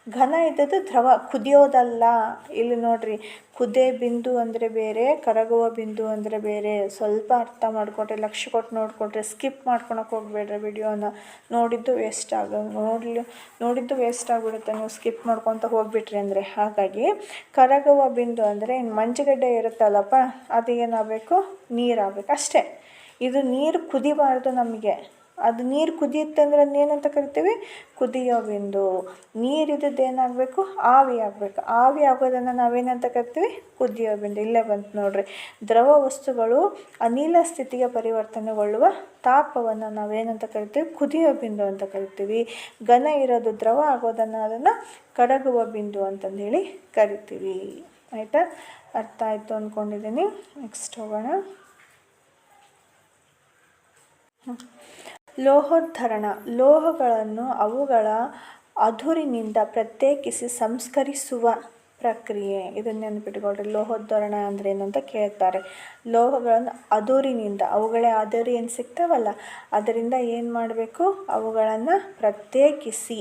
A: ಘನ ಇದ್ದದ್ದು ದ್ರವ, ಕುದಿಯೋದಲ್ಲ. ಇಲ್ಲಿ ನೋಡ್ರಿ, ಕುದೆ ಬಿಂದು ಅಂದರೆ ಬೇರೆ, ಕರಗುವ ಬಿಂದು ಅಂದರೆ ಬೇರೆ. ಸ್ವಲ್ಪ ಅರ್ಥ ಮಾಡಿಕೊಟ್ರೆ ಲಕ್ಷ್ಯ ಕೊಟ್ಟು ನೋಡಿಕೊಟ್ರೆ ಸ್ಕಿಪ್ ಮಾಡ್ಕೊಳಕ್ಕೆ ಹೋಗ್ಬೇಡ್ರಿ ವಿಡಿಯೋನ. ನೋಡಿದ್ದು ವೇಸ್ಟ್ ಆಗೋ ನೋಡಲಿ ನೋಡಿದ್ದು ವೇಸ್ಟ್ ಆಗಿಬಿಡುತ್ತೆ. ನೀವು ಸ್ಕಿಪ್ ಮಾಡ್ಕೊತ ಹೋಗ್ಬಿಟ್ರಿ ಅಂದರೆ. ಹಾಗಾಗಿ, ಕರಗುವ ಬಿಂದು ಅಂದರೆ ಇನ್ನು ಮಂಜುಗಡ್ಡೆ ಇರುತ್ತಲ್ಲಪ್ಪ ಅದು ಏನಾಗಬೇಕು ನೀರಾಗಬೇಕು. ಅಷ್ಟೇ. ಇದು ನೀರು ಕುದಿಬಾರ್ದು ನಮಗೆ. ಅದು ನೀರು ಕುದಿಯುತ್ತೆ ಅಂದರೆ ಅದನ್ನ ಏನಂತ ಕರಿತೀವಿ? ಕುದಿಯೋ ಬಿಂದು ನೀರಿದ್ದದ್ದು ಏನಾಗಬೇಕು? ಆವಿ ಆಗಬೇಕು. ಆವಿ ಆಗೋದನ್ನು ನಾವೇನಂತ ಕರಿತೀವಿ? ಕುದಿಯೋ ಬಿಂದು ಇಲ್ಲೇ ಬಂತು ನೋಡ್ರಿ. ದ್ರವ ವಸ್ತುಗಳು ಅನಿಲ ಸ್ಥಿತಿಗೆ ಪರಿವರ್ತನೆಗೊಳ್ಳುವ ತಾಪವನ್ನು ನಾವೇನಂತ ಕರಿತೀವಿ? ಕುದಿಯೋ ಬಿಂದು ಅಂತ ಕರಿತೀವಿ. ಘನ ಇರೋದು ದ್ರವ ಆಗೋದನ್ನು ಅದನ್ನು ಕಡಗುವ ಬಿಂದು ಅಂತಂದೇಳಿ ಕರಿತೀವಿ. ಆಯಿತಾ? ಅರ್ಥ ಆಯಿತು ಅಂದ್ಕೊಂಡಿದ್ದೀನಿ ನೆಕ್ಸ್ಟ್ ಹೋಗೋಣ. ಲೋಹೋದ್ಧರಣ. ಲೋಹಗಳನ್ನು ಅವುಗಳ ಅಧುರಿನಿಂದ ಪ್ರತ್ಯೇಕಿಸಿ ಸಂಸ್ಕರಿಸುವ ಪ್ರಕ್ರಿಯೆ. ಇದನ್ನು ನೆನಪಿಟ್ಕೊಳ್ರಿ ಲೋಹೋದ್ಧರಣ ಅಂದರೆ ಏನು ಅಂತ ಕೇಳ್ತಾರೆ. ಲೋಹಗಳನ್ನು ಅದುರಿನಿಂದ ಅವುಗಳೇ ಅದುರಿ ಏನು ಸಿಗ್ತಾವಲ್ಲ, ಅದರಿಂದ ಏನು ಮಾಡಬೇಕು? ಅವುಗಳನ್ನು ಪ್ರತ್ಯೇಕಿಸಿ.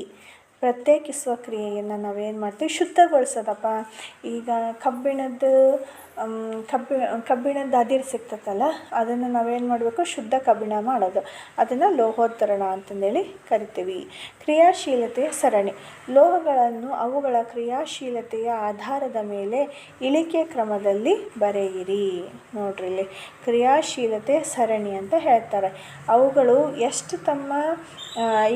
A: ಪ್ರತ್ಯೇಕಿಸುವ ಕ್ರಿಯೆಯನ್ನು ನಾವೇನು ಮಾಡ್ತೀವಿ? ಶುದ್ಧಗೊಳಿಸೋದಪ್ಪ. ಈಗ ಕಬ್ಬಿಣದ ಕಬ್ಬಿ ಕಬ್ಬಿಣದ ಅದಿರು ಸಿಗ್ತದಲ್ಲ ಅದನ್ನು ನಾವೇನು ಮಾಡಬೇಕು? ಶುದ್ಧ ಕಬ್ಬಿಣ ಮಾಡೋದು. ಅದನ್ನು ಲೋಹೋತ್ತರಣ ಅಂತಂದೇಳಿ ಕರಿತೀವಿ. ಕ್ರಿಯಾಶೀಲತೆಯ ಸರಣಿ. ಲೋಹಗಳನ್ನು ಅವುಗಳ ಕ್ರಿಯಾಶೀಲತೆಯ ಆಧಾರದ ಮೇಲೆ ಇಳಿಕೆ ಕ್ರಮದಲ್ಲಿ ಬರೆಯಿರಿ. ನೋಡ್ರಿ ಇಲ್ಲಿ. ಕ್ರಿಯಾಶೀಲತೆ ಸರಣಿ ಅಂತ ಹೇಳ್ತಾರೆ. ಅವುಗಳು ಎಷ್ಟು ತಮ್ಮ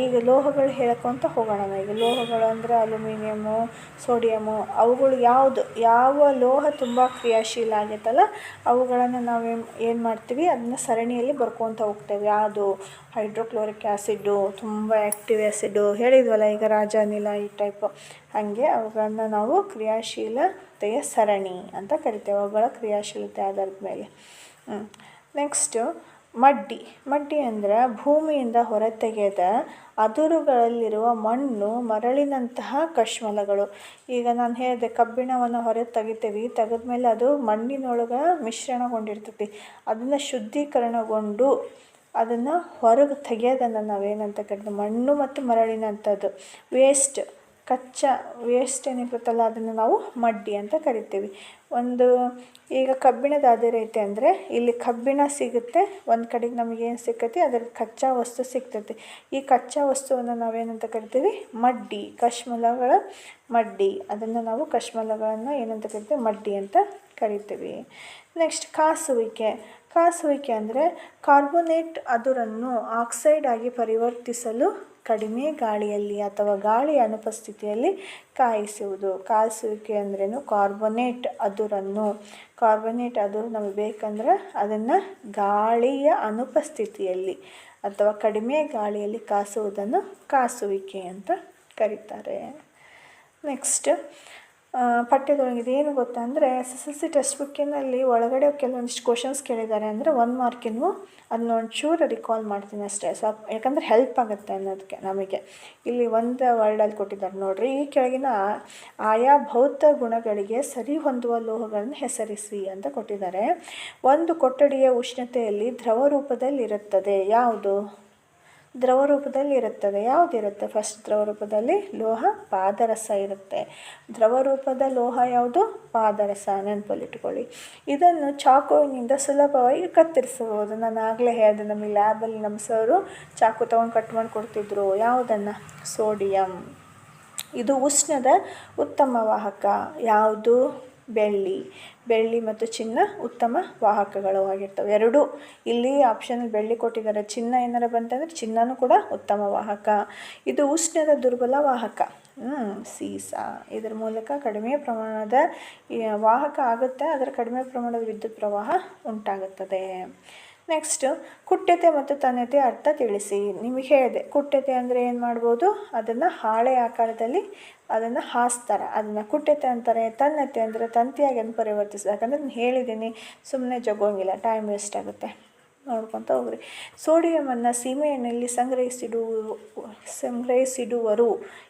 A: ಈಗ ಲೋಹಗಳು ಹೇಳ್ಕೊತ ಹೋಗೋಣ ಈಗ ಲೋಹಗಳು ಅಂದರೆ ಅಲ್ಯೂಮಿನಿಯಮು, ಸೋಡಿಯಮು, ಅವುಗಳು ಯಾವುದು, ಯಾವ ಲೋಹ ತುಂಬ ಕ್ರಿಯಾಶೀಲ ಆಗೈತಲ್ಲ, ಅವುಗಳನ್ನು ನಾವು ಏನು ಮಾಡ್ತೀವಿ ಅದನ್ನ ಸರಣಿಯಲ್ಲಿ ಬರ್ಕೊತ ಹೋಗ್ತೇವೆ. ಯಾವುದು? ಹೈಡ್ರೋಕ್ಲೋರಿಕ್ ಆ್ಯಸಿಡ್ಡು ತುಂಬ ಆ್ಯಕ್ಟಿವ್ ಆ್ಯಸಿಡ್ಡು ಹೇಳಿದ್ವಲ್ಲ, ಈಗ ರಾಜಾನಿಲ ಈ ಟೈಪು ಹಾಗೆ ಅವುಗಳನ್ನ ನಾವು ಕ್ರಿಯಾಶೀಲತೆಯ ಸರಣಿ ಅಂತ ಕರಿತೇವೆ. ಅವುಗಳ ಕ್ರಿಯಾಶೀಲತೆ ಆಧಾರದ ಮೇಲೆ ನೆಕ್ಸ್ಟು ಮಡ್ಡಿ. ಮಡ್ಡಿ ಅಂದರೆ ಭೂಮಿಯಿಂದ ಹೊರತೆಗೆದ ಅದುರುಗಳಲ್ಲಿರುವ ಮಣ್ಣು ಮರಳಿನಂತಹ ಕಶ್ಮಲಗಳು. ಈಗ ನಾನು ಹೇಳಿದೆ ಕಬ್ಬಿಣವನ್ನು ಹೊರಗೆ ತೆಗಿತೀವಿ ತೆಗೆದ್ಮೇಲೆ ಅದು ಮಣ್ಣಿನೊಳಗೆ ಮಿಶ್ರಣಗೊಂಡಿರ್ತೈತಿ. ಅದನ್ನು ಶುದ್ಧೀಕರಣಗೊಂಡು ಅದನ್ನು ಹೊರಗೆ ತೆಗೆಯೋದನ್ನು ನಾವೇನಂತ ಕರಿತೀವಿ? ಮಣ್ಣು ಮತ್ತು ಮರಳಿನಂಥದ್ದು. ವೇಸ್ಟ್ ಕಚ್ಚಾ ವೇಸ್ಟ್ ಏನಿರುತ್ತಲ್ಲ ಅದನ್ನು ನಾವು ಮಡ್ಡಿ ಅಂತ ಕರಿತೀವಿ. ಒಂದು ಈಗ ಕಬ್ಬಿಣದ ಅದೇ ಐತೆ ಅಂದರೆ ಇಲ್ಲಿ ಕಬ್ಬಿಣ ಸಿಗುತ್ತೆ, ಒಂದು ಕಡೆಗೆ ನಮಗೇನು ಸಿಕ್ಕತಿ ಅದರ ಕಚ್ಚಾ ವಸ್ತು ಸಿಗ್ತೈತಿ. ಈ ಕಚ್ಚಾ ವಸ್ತುವನ್ನು ನಾವೇನಂತ ಕರಿತೀವಿ? ಮಡ್ಡಿ, ಕಶ್ಮಲಗಳ ಮಡ್ಡಿ. ಅದನ್ನು ನಾವು ಕಶ್ಮಲಗಳನ್ನು ಏನಂತ ಕರಿತೀವಿ? ಮಡ್ಡಿ ಅಂತ ಕರಿತೀವಿ. ನೆಕ್ಸ್ಟ್ ಕಾಸುವಿಕೆ. ಕಾಸುವಿಕೆ ಅಂದರೆ ಕಾರ್ಬೋನೇಟ್ ಅದುರನ್ನು ಆಕ್ಸೈಡ್ ಆಗಿ ಪರಿವರ್ತಿಸಲು ಕಡಿಮೆ ಗಾಳಿಯಲ್ಲಿ ಅಥವಾ ಗಾಳಿಯ ಅನುಪಸ್ಥಿತಿಯಲ್ಲಿ ಕಾಯಿಸುವುದು. ಕಾಯಿಸುವಿಕೆ ಅಂದ್ರೇನು? ಕಾರ್ಬೊನೇಟ್ ಅದುರನ್ನು. ಕಾರ್ಬೊನೇಟ್ ಅದುರು ನಮಗೆ ಬೇಕಂದ್ರೆ ಅದನ್ನು ಗಾಳಿಯ ಅನುಪಸ್ಥಿತಿಯಲ್ಲಿ ಅಥವಾ ಕಡಿಮೆ ಗಾಳಿಯಲ್ಲಿ ಕಾಸುವುದನ್ನು ಕಾಸುವಿಕೆ ಅಂತ ಕರೀತಾರೆ. ನೆಕ್ಸ್ಟ್ ಆ, ಪಠ್ಯದೊಳಗೆ ಇದೇನು ಗೊತ್ತಾ ಅಂದರೆ S S L C text ಬುಕ್ಕಿನಲ್ಲಿ ಒಳಗಡೆ ಕೆಲವೊಂದಿಷ್ಟು ಕ್ವಶನ್ಸ್ ಕೇಳಿದ್ದಾರೆ ಅಂದರೆ ಒಂದು ಮಾರ್ಕಿನವು ಅದನ್ನ ಒಂಚೂರು ರಿಕಾಲ್ ಮಾಡ್ತೀನಿ ಅಷ್ಟೇ. ಸ್ವಲ್ಪ ಯಾಕಂದರೆ ಹೆಲ್ಪ್ ಆಗುತ್ತೆ ಅನ್ನೋದಕ್ಕೆ ನಮಗೆ. ಇಲ್ಲಿ ಒಂದು ವರ್ಡಲ್ಲಿ ಕೊಟ್ಟಿದ್ದಾರೆ ನೋಡ್ರಿ. ಈ ಕೆಳಗಿನ ಆಯಾ ಭೌತ ಗುಣಗಳಿಗೆ ಸರಿ ಹೊಂದುವ ಲೋಹಗಳನ್ನು ಹೆಸರಿಸಿ ಅಂತ ಕೊಟ್ಟಿದ್ದಾರೆ. ಒಂದು ಕೊಠಡಿಯ ಉಷ್ಣತೆಯಲ್ಲಿ ದ್ರವ ರೂಪದಲ್ಲಿರುತ್ತದೆ. ಯಾವುದು? ದ್ರವ ರೂಪದಲ್ಲಿ ಇರುತ್ತದೆ ಯಾವುದಿರುತ್ತೆ? ಫಸ್ಟ್ ದ್ರವ ರೂಪದಲ್ಲಿ ಲೋಹ, ಪಾದರಸ ಇರುತ್ತೆ. ದ್ರವ ರೂಪದ ಲೋಹ ಯಾವುದು? ಪಾದರಸ. ನೆನಪಲ್ಲಿಟ್ಕೊಳ್ಳಿ. ಇದನ್ನು ಚಾಕುವಿನಿಂದ ಸುಲಭವಾಗಿ ಕತ್ತರಿಸಬಹುದು. ನಾನು ಆಗಲೇ ಹೇಳಿದೆ ನಮಗೆ ಲ್ಯಾಬಲ್ಲಿ ನಮ್ಮ ಸರು ಚಾಕು ತಗೊಂಡು ಕಟ್ ಮಾಡಿ ಕೊಡ್ತಿದ್ರು ಯಾವುದನ್ನು? ಸೋಡಿಯಂ. ಇದು ಉಷ್ಣದ ಉತ್ತಮ ವಾಹಕ. ಯಾವುದು? ಬೆಳ್ಳಿ. ಬೆಳ್ಳಿ ಮತ್ತು ಚಿನ್ನ ಉತ್ತಮ ವಾಹಕಗಳು ಆಗಿರ್ತವೆ. ಎರಡೂ, ಇಲ್ಲಿ ಆಪ್ಷನ್ ಬೆಳ್ಳಿ ಕೊಟ್ಟಿದ್ದಾರೆ. ಚಿನ್ನ ಏನಾರ ಬಂತಂದರೆ ಚಿನ್ನನೂ ಕೂಡ ಉತ್ತಮ ವಾಹಕ. ಇದು ಉಷ್ಣದ ದುರ್ಬಲ ವಾಹಕ. ಸೀಸ. ಇದರ ಮೂಲಕ ಕಡಿಮೆ ಪ್ರಮಾಣದ ವಾಹಕ ಆಗುತ್ತೆ ಅದರ ಕಡಿಮೆ ಪ್ರಮಾಣದ ವಿದ್ಯುತ್ ಪ್ರವಾಹ ಉಂಟಾಗುತ್ತದೆ. ನೆಕ್ಸ್ಟ್ ಕುಟ್ಯತೆ ಮತ್ತು ತನ್ಯತೆ ಅರ್ಥ ತಿಳಿಸಿ. ನಿಮಗೆ ಹೇಳಿದೆ, ಕುಟ್ಯತೆ ಅಂದರೆ ಏನು ಮಾಡ್ಬೋದು? ಅದನ್ನು ಹಾಳೆ ಆಕಾರದಲ್ಲಿ ಅದನ್ನು ಹಾಸ್ತಾರೆ. ಅದನ್ನು ಕುಟ್ಯತೆ ಅಂತಾರೆ, ತನ್ನತೆ ಅಂದರೆ ತಂತಿಯಾಗಿ ಅದನ್ನು ಪರಿವರ್ತಿಸಿ ಯಾಕಂದರೆ ನಾನು ಹೇಳಿದ್ದೀನಿ ಸುಮ್ಮನೆ ಜಗೋಂಗಿಲ್ಲ ಟೈಮ್ ವೇಸ್ಟ್ ಆಗುತ್ತೆ. ನೋಡ್ಕೊತ ಹೋಗ್ರಿ. ಸೋಡಿಯಮನ್ನು ಸೀಮೆಎಣ್ಣೆಯಲ್ಲಿ ಸಂಗ್ರಹಿಸಿಡು, ಸಂಗ್ರಹಿಸಿಡುವರು.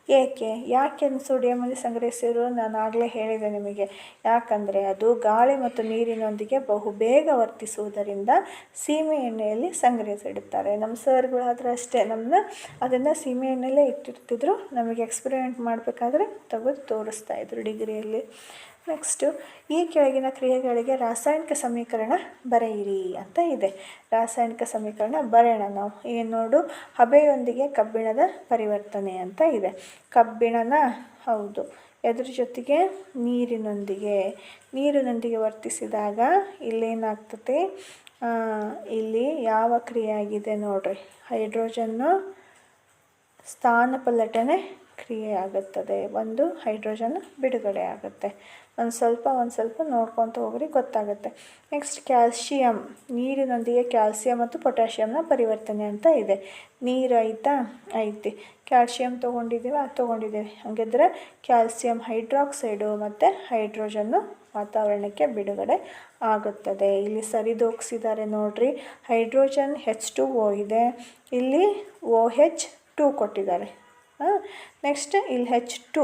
A: ಏಕೆ? ಯಾಕೆ ಸೋಡಿಯಮಲ್ಲಿ ಸಂಗ್ರಹಿಸಿರು? ನಾನು ಆಗಲೇ ಹೇಳಿದೆ ನಿಮಗೆ. ಯಾಕಂದರೆ ಅದು ಗಾಳಿ ಮತ್ತು ನೀರಿನೊಂದಿಗೆ ಬಹು ಬೇಗ ವರ್ತಿಸುವುದರಿಂದ ಸೀಮೆ ಎಣ್ಣೆಯಲ್ಲಿ ಸಂಗ್ರಹಿಸಿಡುತ್ತಾರೆ ನಮ್ಮ ಸರ್ಗಳಾದ್ರೆ ಅಷ್ಟೇ. ನಮ್ಮನ್ನ ಅದನ್ನು ಸೀಮೆ ಎಣ್ಣೆಲ್ಲೇ ಇಟ್ಟಿರ್ತಿದ್ರು. ನಮಗೆ ಎಕ್ಸ್ಪೆರಿಮೆಂಟ್ ಮಾಡಬೇಕಾದ್ರೆ ತೆಗೆದು ತೋರಿಸ್ತಾ ಇದ್ರು ಡಿಗ್ರಿಯಲ್ಲಿ. ನೆಕ್ಸ್ಟು ಈ ಕೆಳಗಿನ ಕ್ರಿಯೆಗಳಿಗೆ ರಾಸಾಯನಿಕ ಸಮೀಕರಣ ಬರೆಯಿರಿ ಅಂತ ಇದೆ. ರಾಸಾಯನಿಕ ಸಮೀಕರಣ ಬರೆಯೋಣ ನಾವು. ಏನು ನೋಡು, ಹಬೆಯೊಂದಿಗೆ ಕಬ್ಬಿಣದ ಪರಿವರ್ತನೆ ಅಂತ ಇದೆ. ಕಬ್ಬಿಣನ, ಹೌದು, ಎದ್ರ ಜೊತೆಗೆ ನೀರಿನೊಂದಿಗೆ. ನೀರಿನೊಂದಿಗೆ ವರ್ತಿಸಿದಾಗ ಇಲ್ಲೇನಾಗ್ತದೆ? ಇಲ್ಲಿ ಯಾವ ಕ್ರಿಯೆ ಆಗಿದೆ ನೋಡ್ರಿ. ಹೈಡ್ರೋಜನ್ನು ಸ್ಥಾನಪಲ್ಲಟನೆ ಕ್ರಿಯೆ ಆಗುತ್ತದೆ ಒಂದು ಹೈಡ್ರೋಜನ್ ಬಿಡುಗಡೆ ಆಗುತ್ತೆ. ಒಂದು ಸ್ವಲ್ಪ ಒಂದು ಸ್ವಲ್ಪ ನೋಡ್ಕೊತ ಹೋಗ್ರಿ, ಗೊತ್ತಾಗುತ್ತೆ. ನೆಕ್ಸ್ಟ್ ಕ್ಯಾಲ್ಶಿಯಂ ನೀರಿನೊಂದಿಗೆ ಕ್ಯಾಲ್ಸಿಯಂ ಮತ್ತು ಪೊಟ್ಯಾಷಿಯಮ್ನ ಪರಿವರ್ತನೆ ಅಂತ ಇದೆ. ನೀರು ಆಯಿತಾ ಐತಿ. ಕ್ಯಾಲ್ಶಿಯಂ ತೊಗೊಂಡಿದ್ದೀವಿ? ಅದು ತೊಗೊಂಡಿದ್ದೀವಿ. ಹಾಗಿದ್ರೆ ಕ್ಯಾಲ್ಸಿಯಂ ಹೈಡ್ರಾಕ್ಸೈಡು ಮತ್ತು ಹೈಡ್ರೋಜನ್ನು ವಾತಾವರಣಕ್ಕೆ ಬಿಡುಗಡೆ ಆಗುತ್ತದೆ. ಇಲ್ಲಿ ಸರಿದೋಗಿಸಿದ್ದಾರೆ ನೋಡ್ರಿ. ಹೈಡ್ರೋಜನ್ ಹೆಚ್ ಟು ಓ ಇದೆ. ಇಲ್ಲಿ ಓ ಹೆಚ್ ಟು ಕೊಟ್ಟಿದ್ದಾರೆ. ನೆಕ್ಸ್ಟ್ ಇಲ್ಲಿ ಹೆಚ್ ಟು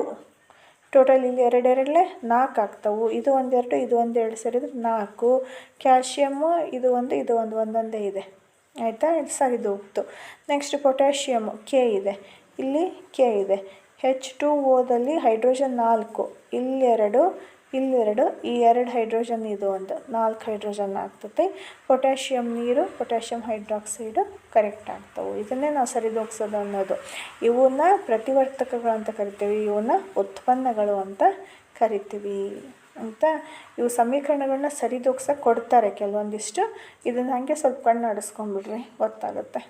A: ಟೋಟಲ್ ಇಲ್ಲಿ ಎರಡೆರಡಲೆ ನಾಲ್ಕು ಆಗ್ತವು. ಇದು ಒಂದೆರಡು ಇದು ಒಂದೆರಡು ಸೇರಿದ್ರೆ ನಾಲ್ಕು. ಕ್ಯಾಲ್ಶಿಯಮ್ಮು ಇದು ಒಂದು ಇದು ಒಂದು, ಒಂದೊಂದೇ ಇದೆ. ಆಯಿತಾ? ಇದು ಹೋಗ್ತು ನೆಕ್ಸ್ಟ್ ಪೊಟ್ಯಾಷಿಯಮ್ ಕೆ ಇದೆ. ಇಲ್ಲಿ ಕೆ ಇದೆ. ಹೆಚ್ ಟು ಓದಲ್ಲಿ ಹೈಡ್ರೋಜನ್ ನಾಲ್ಕು. ಇಲ್ಲೆರಡು ಇಲ್ಲೆರಡು ಈ ಎರಡು ಹೈಡ್ರೋಜನ್ ಇದು ಒಂದು ನಾಲ್ಕು ಹೈಡ್ರೋಜನ್ ಆಗ್ತದೆ. ಪೊಟ್ಯಾಷಿಯಮ್ ನೀರು ಪೊಟ್ಯಾಷಿಯಮ್ ಹೈಡ್ರಾಕ್ಸೈಡು ಕರೆಕ್ಟ್ ಆಗ್ತವೆ. ಇದನ್ನೇ ನಾವು ಸರಿದೂಗಿಸೋದು ಅನ್ನೋದು. ಇವನ್ನ ಪ್ರತಿವರ್ತಕಗಳು ಅಂತ ಕರಿತೀವಿ, ಇವನ್ನ ಉತ್ಪನ್ನಗಳು ಅಂತ ಕರಿತೀವಿ ಅಂತ ಇವು ಸಮೀಕರಣಗಳನ್ನ ಸರಿದೂಗ್ಸಕ್ಕೆ ಕೊಡ್ತಾರೆ ಕೆಲವೊಂದಿಷ್ಟು. ಇದನ್ನು ಹಾಗೆ ಸ್ವಲ್ಪ ಕಣ್ಣು ಆಡಿಸ್ಕೊಂಬಿಡ್ರಿ ಗೊತ್ತಾಗುತ್ತೆ.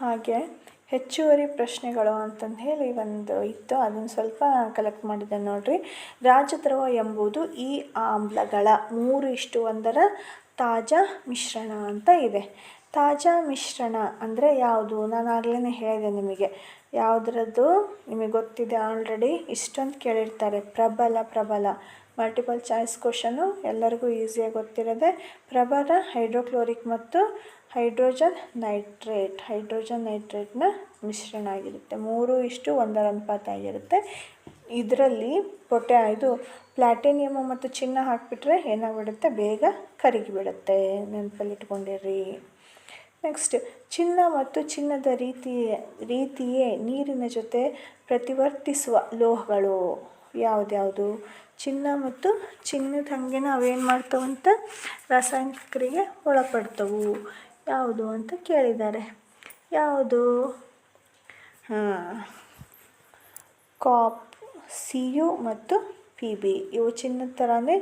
A: ಹಾಗೆ ಹೆಚ್ಚುವರಿ ಪ್ರಶ್ನೆಗಳು ಅಂತಂದು ಹೇಳಿ ಒಂದು ಇತ್ತು. ಅದನ್ನು ಸ್ವಲ್ಪ ಕಲೆಕ್ಟ್ ಮಾಡಿದೆ ನೋಡ್ರಿ. ರಾಜದ್ರವ ಎಂಬುದು ಈ ಆಮ್ಲಗಳ ಮೂರು ಇಷ್ಟು ಒಂದರ ತಾಜಾ ಮಿಶ್ರಣ ಅಂತ ಇದೆ. ತಾಜಾ ಮಿಶ್ರಣ ಅಂದರೆ ಯಾವುದು? ನಾನು ಆಗಲೇ ಹೇಳಿದೆ ನಿಮಗೆ. ಯಾವುದರದ್ದು? ನಿಮಗೆ ಗೊತ್ತಿದೆ ಆಲ್ರೆಡಿ ಇಷ್ಟೊಂದು ಕೇಳಿರ್ತಾರೆ. ಪ್ರಬಲ ಪ್ರಬಲ. ಮಲ್ಟಿಪಲ್ ಚಾಯ್ಸ್ ಕ್ವಶನು ಎಲ್ಲರಿಗೂ ಈಸಿಯಾಗಿ ಗೊತ್ತಿರೋದೆ ಪ್ರಬಲ ಹೈಡ್ರೋಕ್ಲೋರಿಕ್ ಮತ್ತು ಹೈಡ್ರೋಜನ್ ನೈಟ್ರೇಟ್. ಹೈಡ್ರೋಜನ್ ನೈಟ್ರೇಟ್ನ ಮಿಶ್ರಣ ಆಗಿರುತ್ತೆ. ಮೂರು ಇಷ್ಟು ಒಂದರ ಅನುಪಾತ ಆಗಿರುತ್ತೆ. ಇದರಲ್ಲಿ ಪೊಟ್ಯಾ, ಇದು ಪ್ಲಾಟಿನಿಯಮ್ ಮತ್ತು ಚಿನ್ನ ಹಾಕಿಬಿಟ್ರೆ ಏನಾಗ್ಬಿಡುತ್ತೆ? ಬೇಗ ಕರಗಿಬಿಡುತ್ತೆ. ನೆನಪಲ್ಲಿ ಇಟ್ಕೊಂಡಿರಿ ನೆಕ್ಸ್ಟ್, ಚಿನ್ನ ಮತ್ತು ಚಿನ್ನದ ರೀತಿಯೇ ರೀತಿಯೇ ನೀರಿನ ಜೊತೆ ಪ್ರತಿವರ್ತಿಸುವ ಲೋಹಗಳು ಯಾವುದ್ಯಾವುದು? ಚಿನ್ನ ಮತ್ತು ಚಿನ್ನದ ಹಾಗೆ ಅವೇನು ಮಾಡ್ತವಂತ? ರಾಸಾಯನಿಕ ಕ್ರಿಯೆ ಒಳಪಡ್ತವು. ಯಾವುದು ಅಂತ ಕೇಳಿದ್ದಾರೆ. ಯಾವುದು? ಕಾಪ್ ಸಿ ಯು ಮತ್ತು ಪಿ ಬಿ ಇವು ಚಿನ್ನದ ಥರನೇ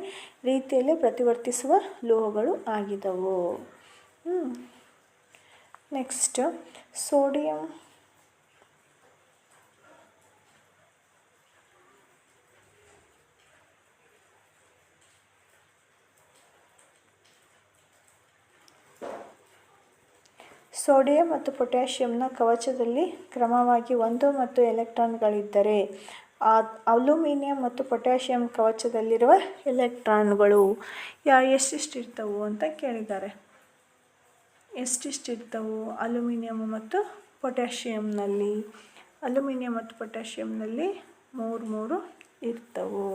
A: ರೀತಿಯಲ್ಲಿ ಪ್ರತಿವರ್ತಿಸುವ ಲೋಹಗಳು ಆಗಿದವು. ನೆಕ್ಸ್ಟ್ ಸೋಡಿಯಂ ಸೋಡಿಯಂ ಮತ್ತು ಪೊಟ್ಯಾಷಿಯಂನ ಕವಚದಲ್ಲಿ ಕ್ರಮವಾಗಿ ಒಂದು ಮತ್ತು ಎಲೆಕ್ಟ್ರಾನ್ಗಳಿದ್ದರೆ ಆ ಅಲ್ಯೂಮಿನಿಯಂ ಮತ್ತು ಪೊಟ್ಯಾಷಿಯಂ ಕವಚದಲ್ಲಿರುವ ಎಲೆಕ್ಟ್ರಾನ್ಗಳು ಯಾ ಎಷ್ಟಿಷ್ಟು ಇರ್ತವು ಅಂತ ಕೇಳಿದ್ದಾರೆ. ಎಷ್ಟಿಷ್ಟಿರ್ತವು ಅಲ್ಯೂಮಿನಿಯಂ ಮತ್ತು ಪೊಟ್ಯಾಷಿಯಂನಲ್ಲಿ? ಅಲ್ಯೂಮಿನಿಯಂ ಮತ್ತು ಪೊಟ್ಯಾಷಿಯಂನಲ್ಲಿ ಮೂರು ಮೂರು ಇರ್ತವು.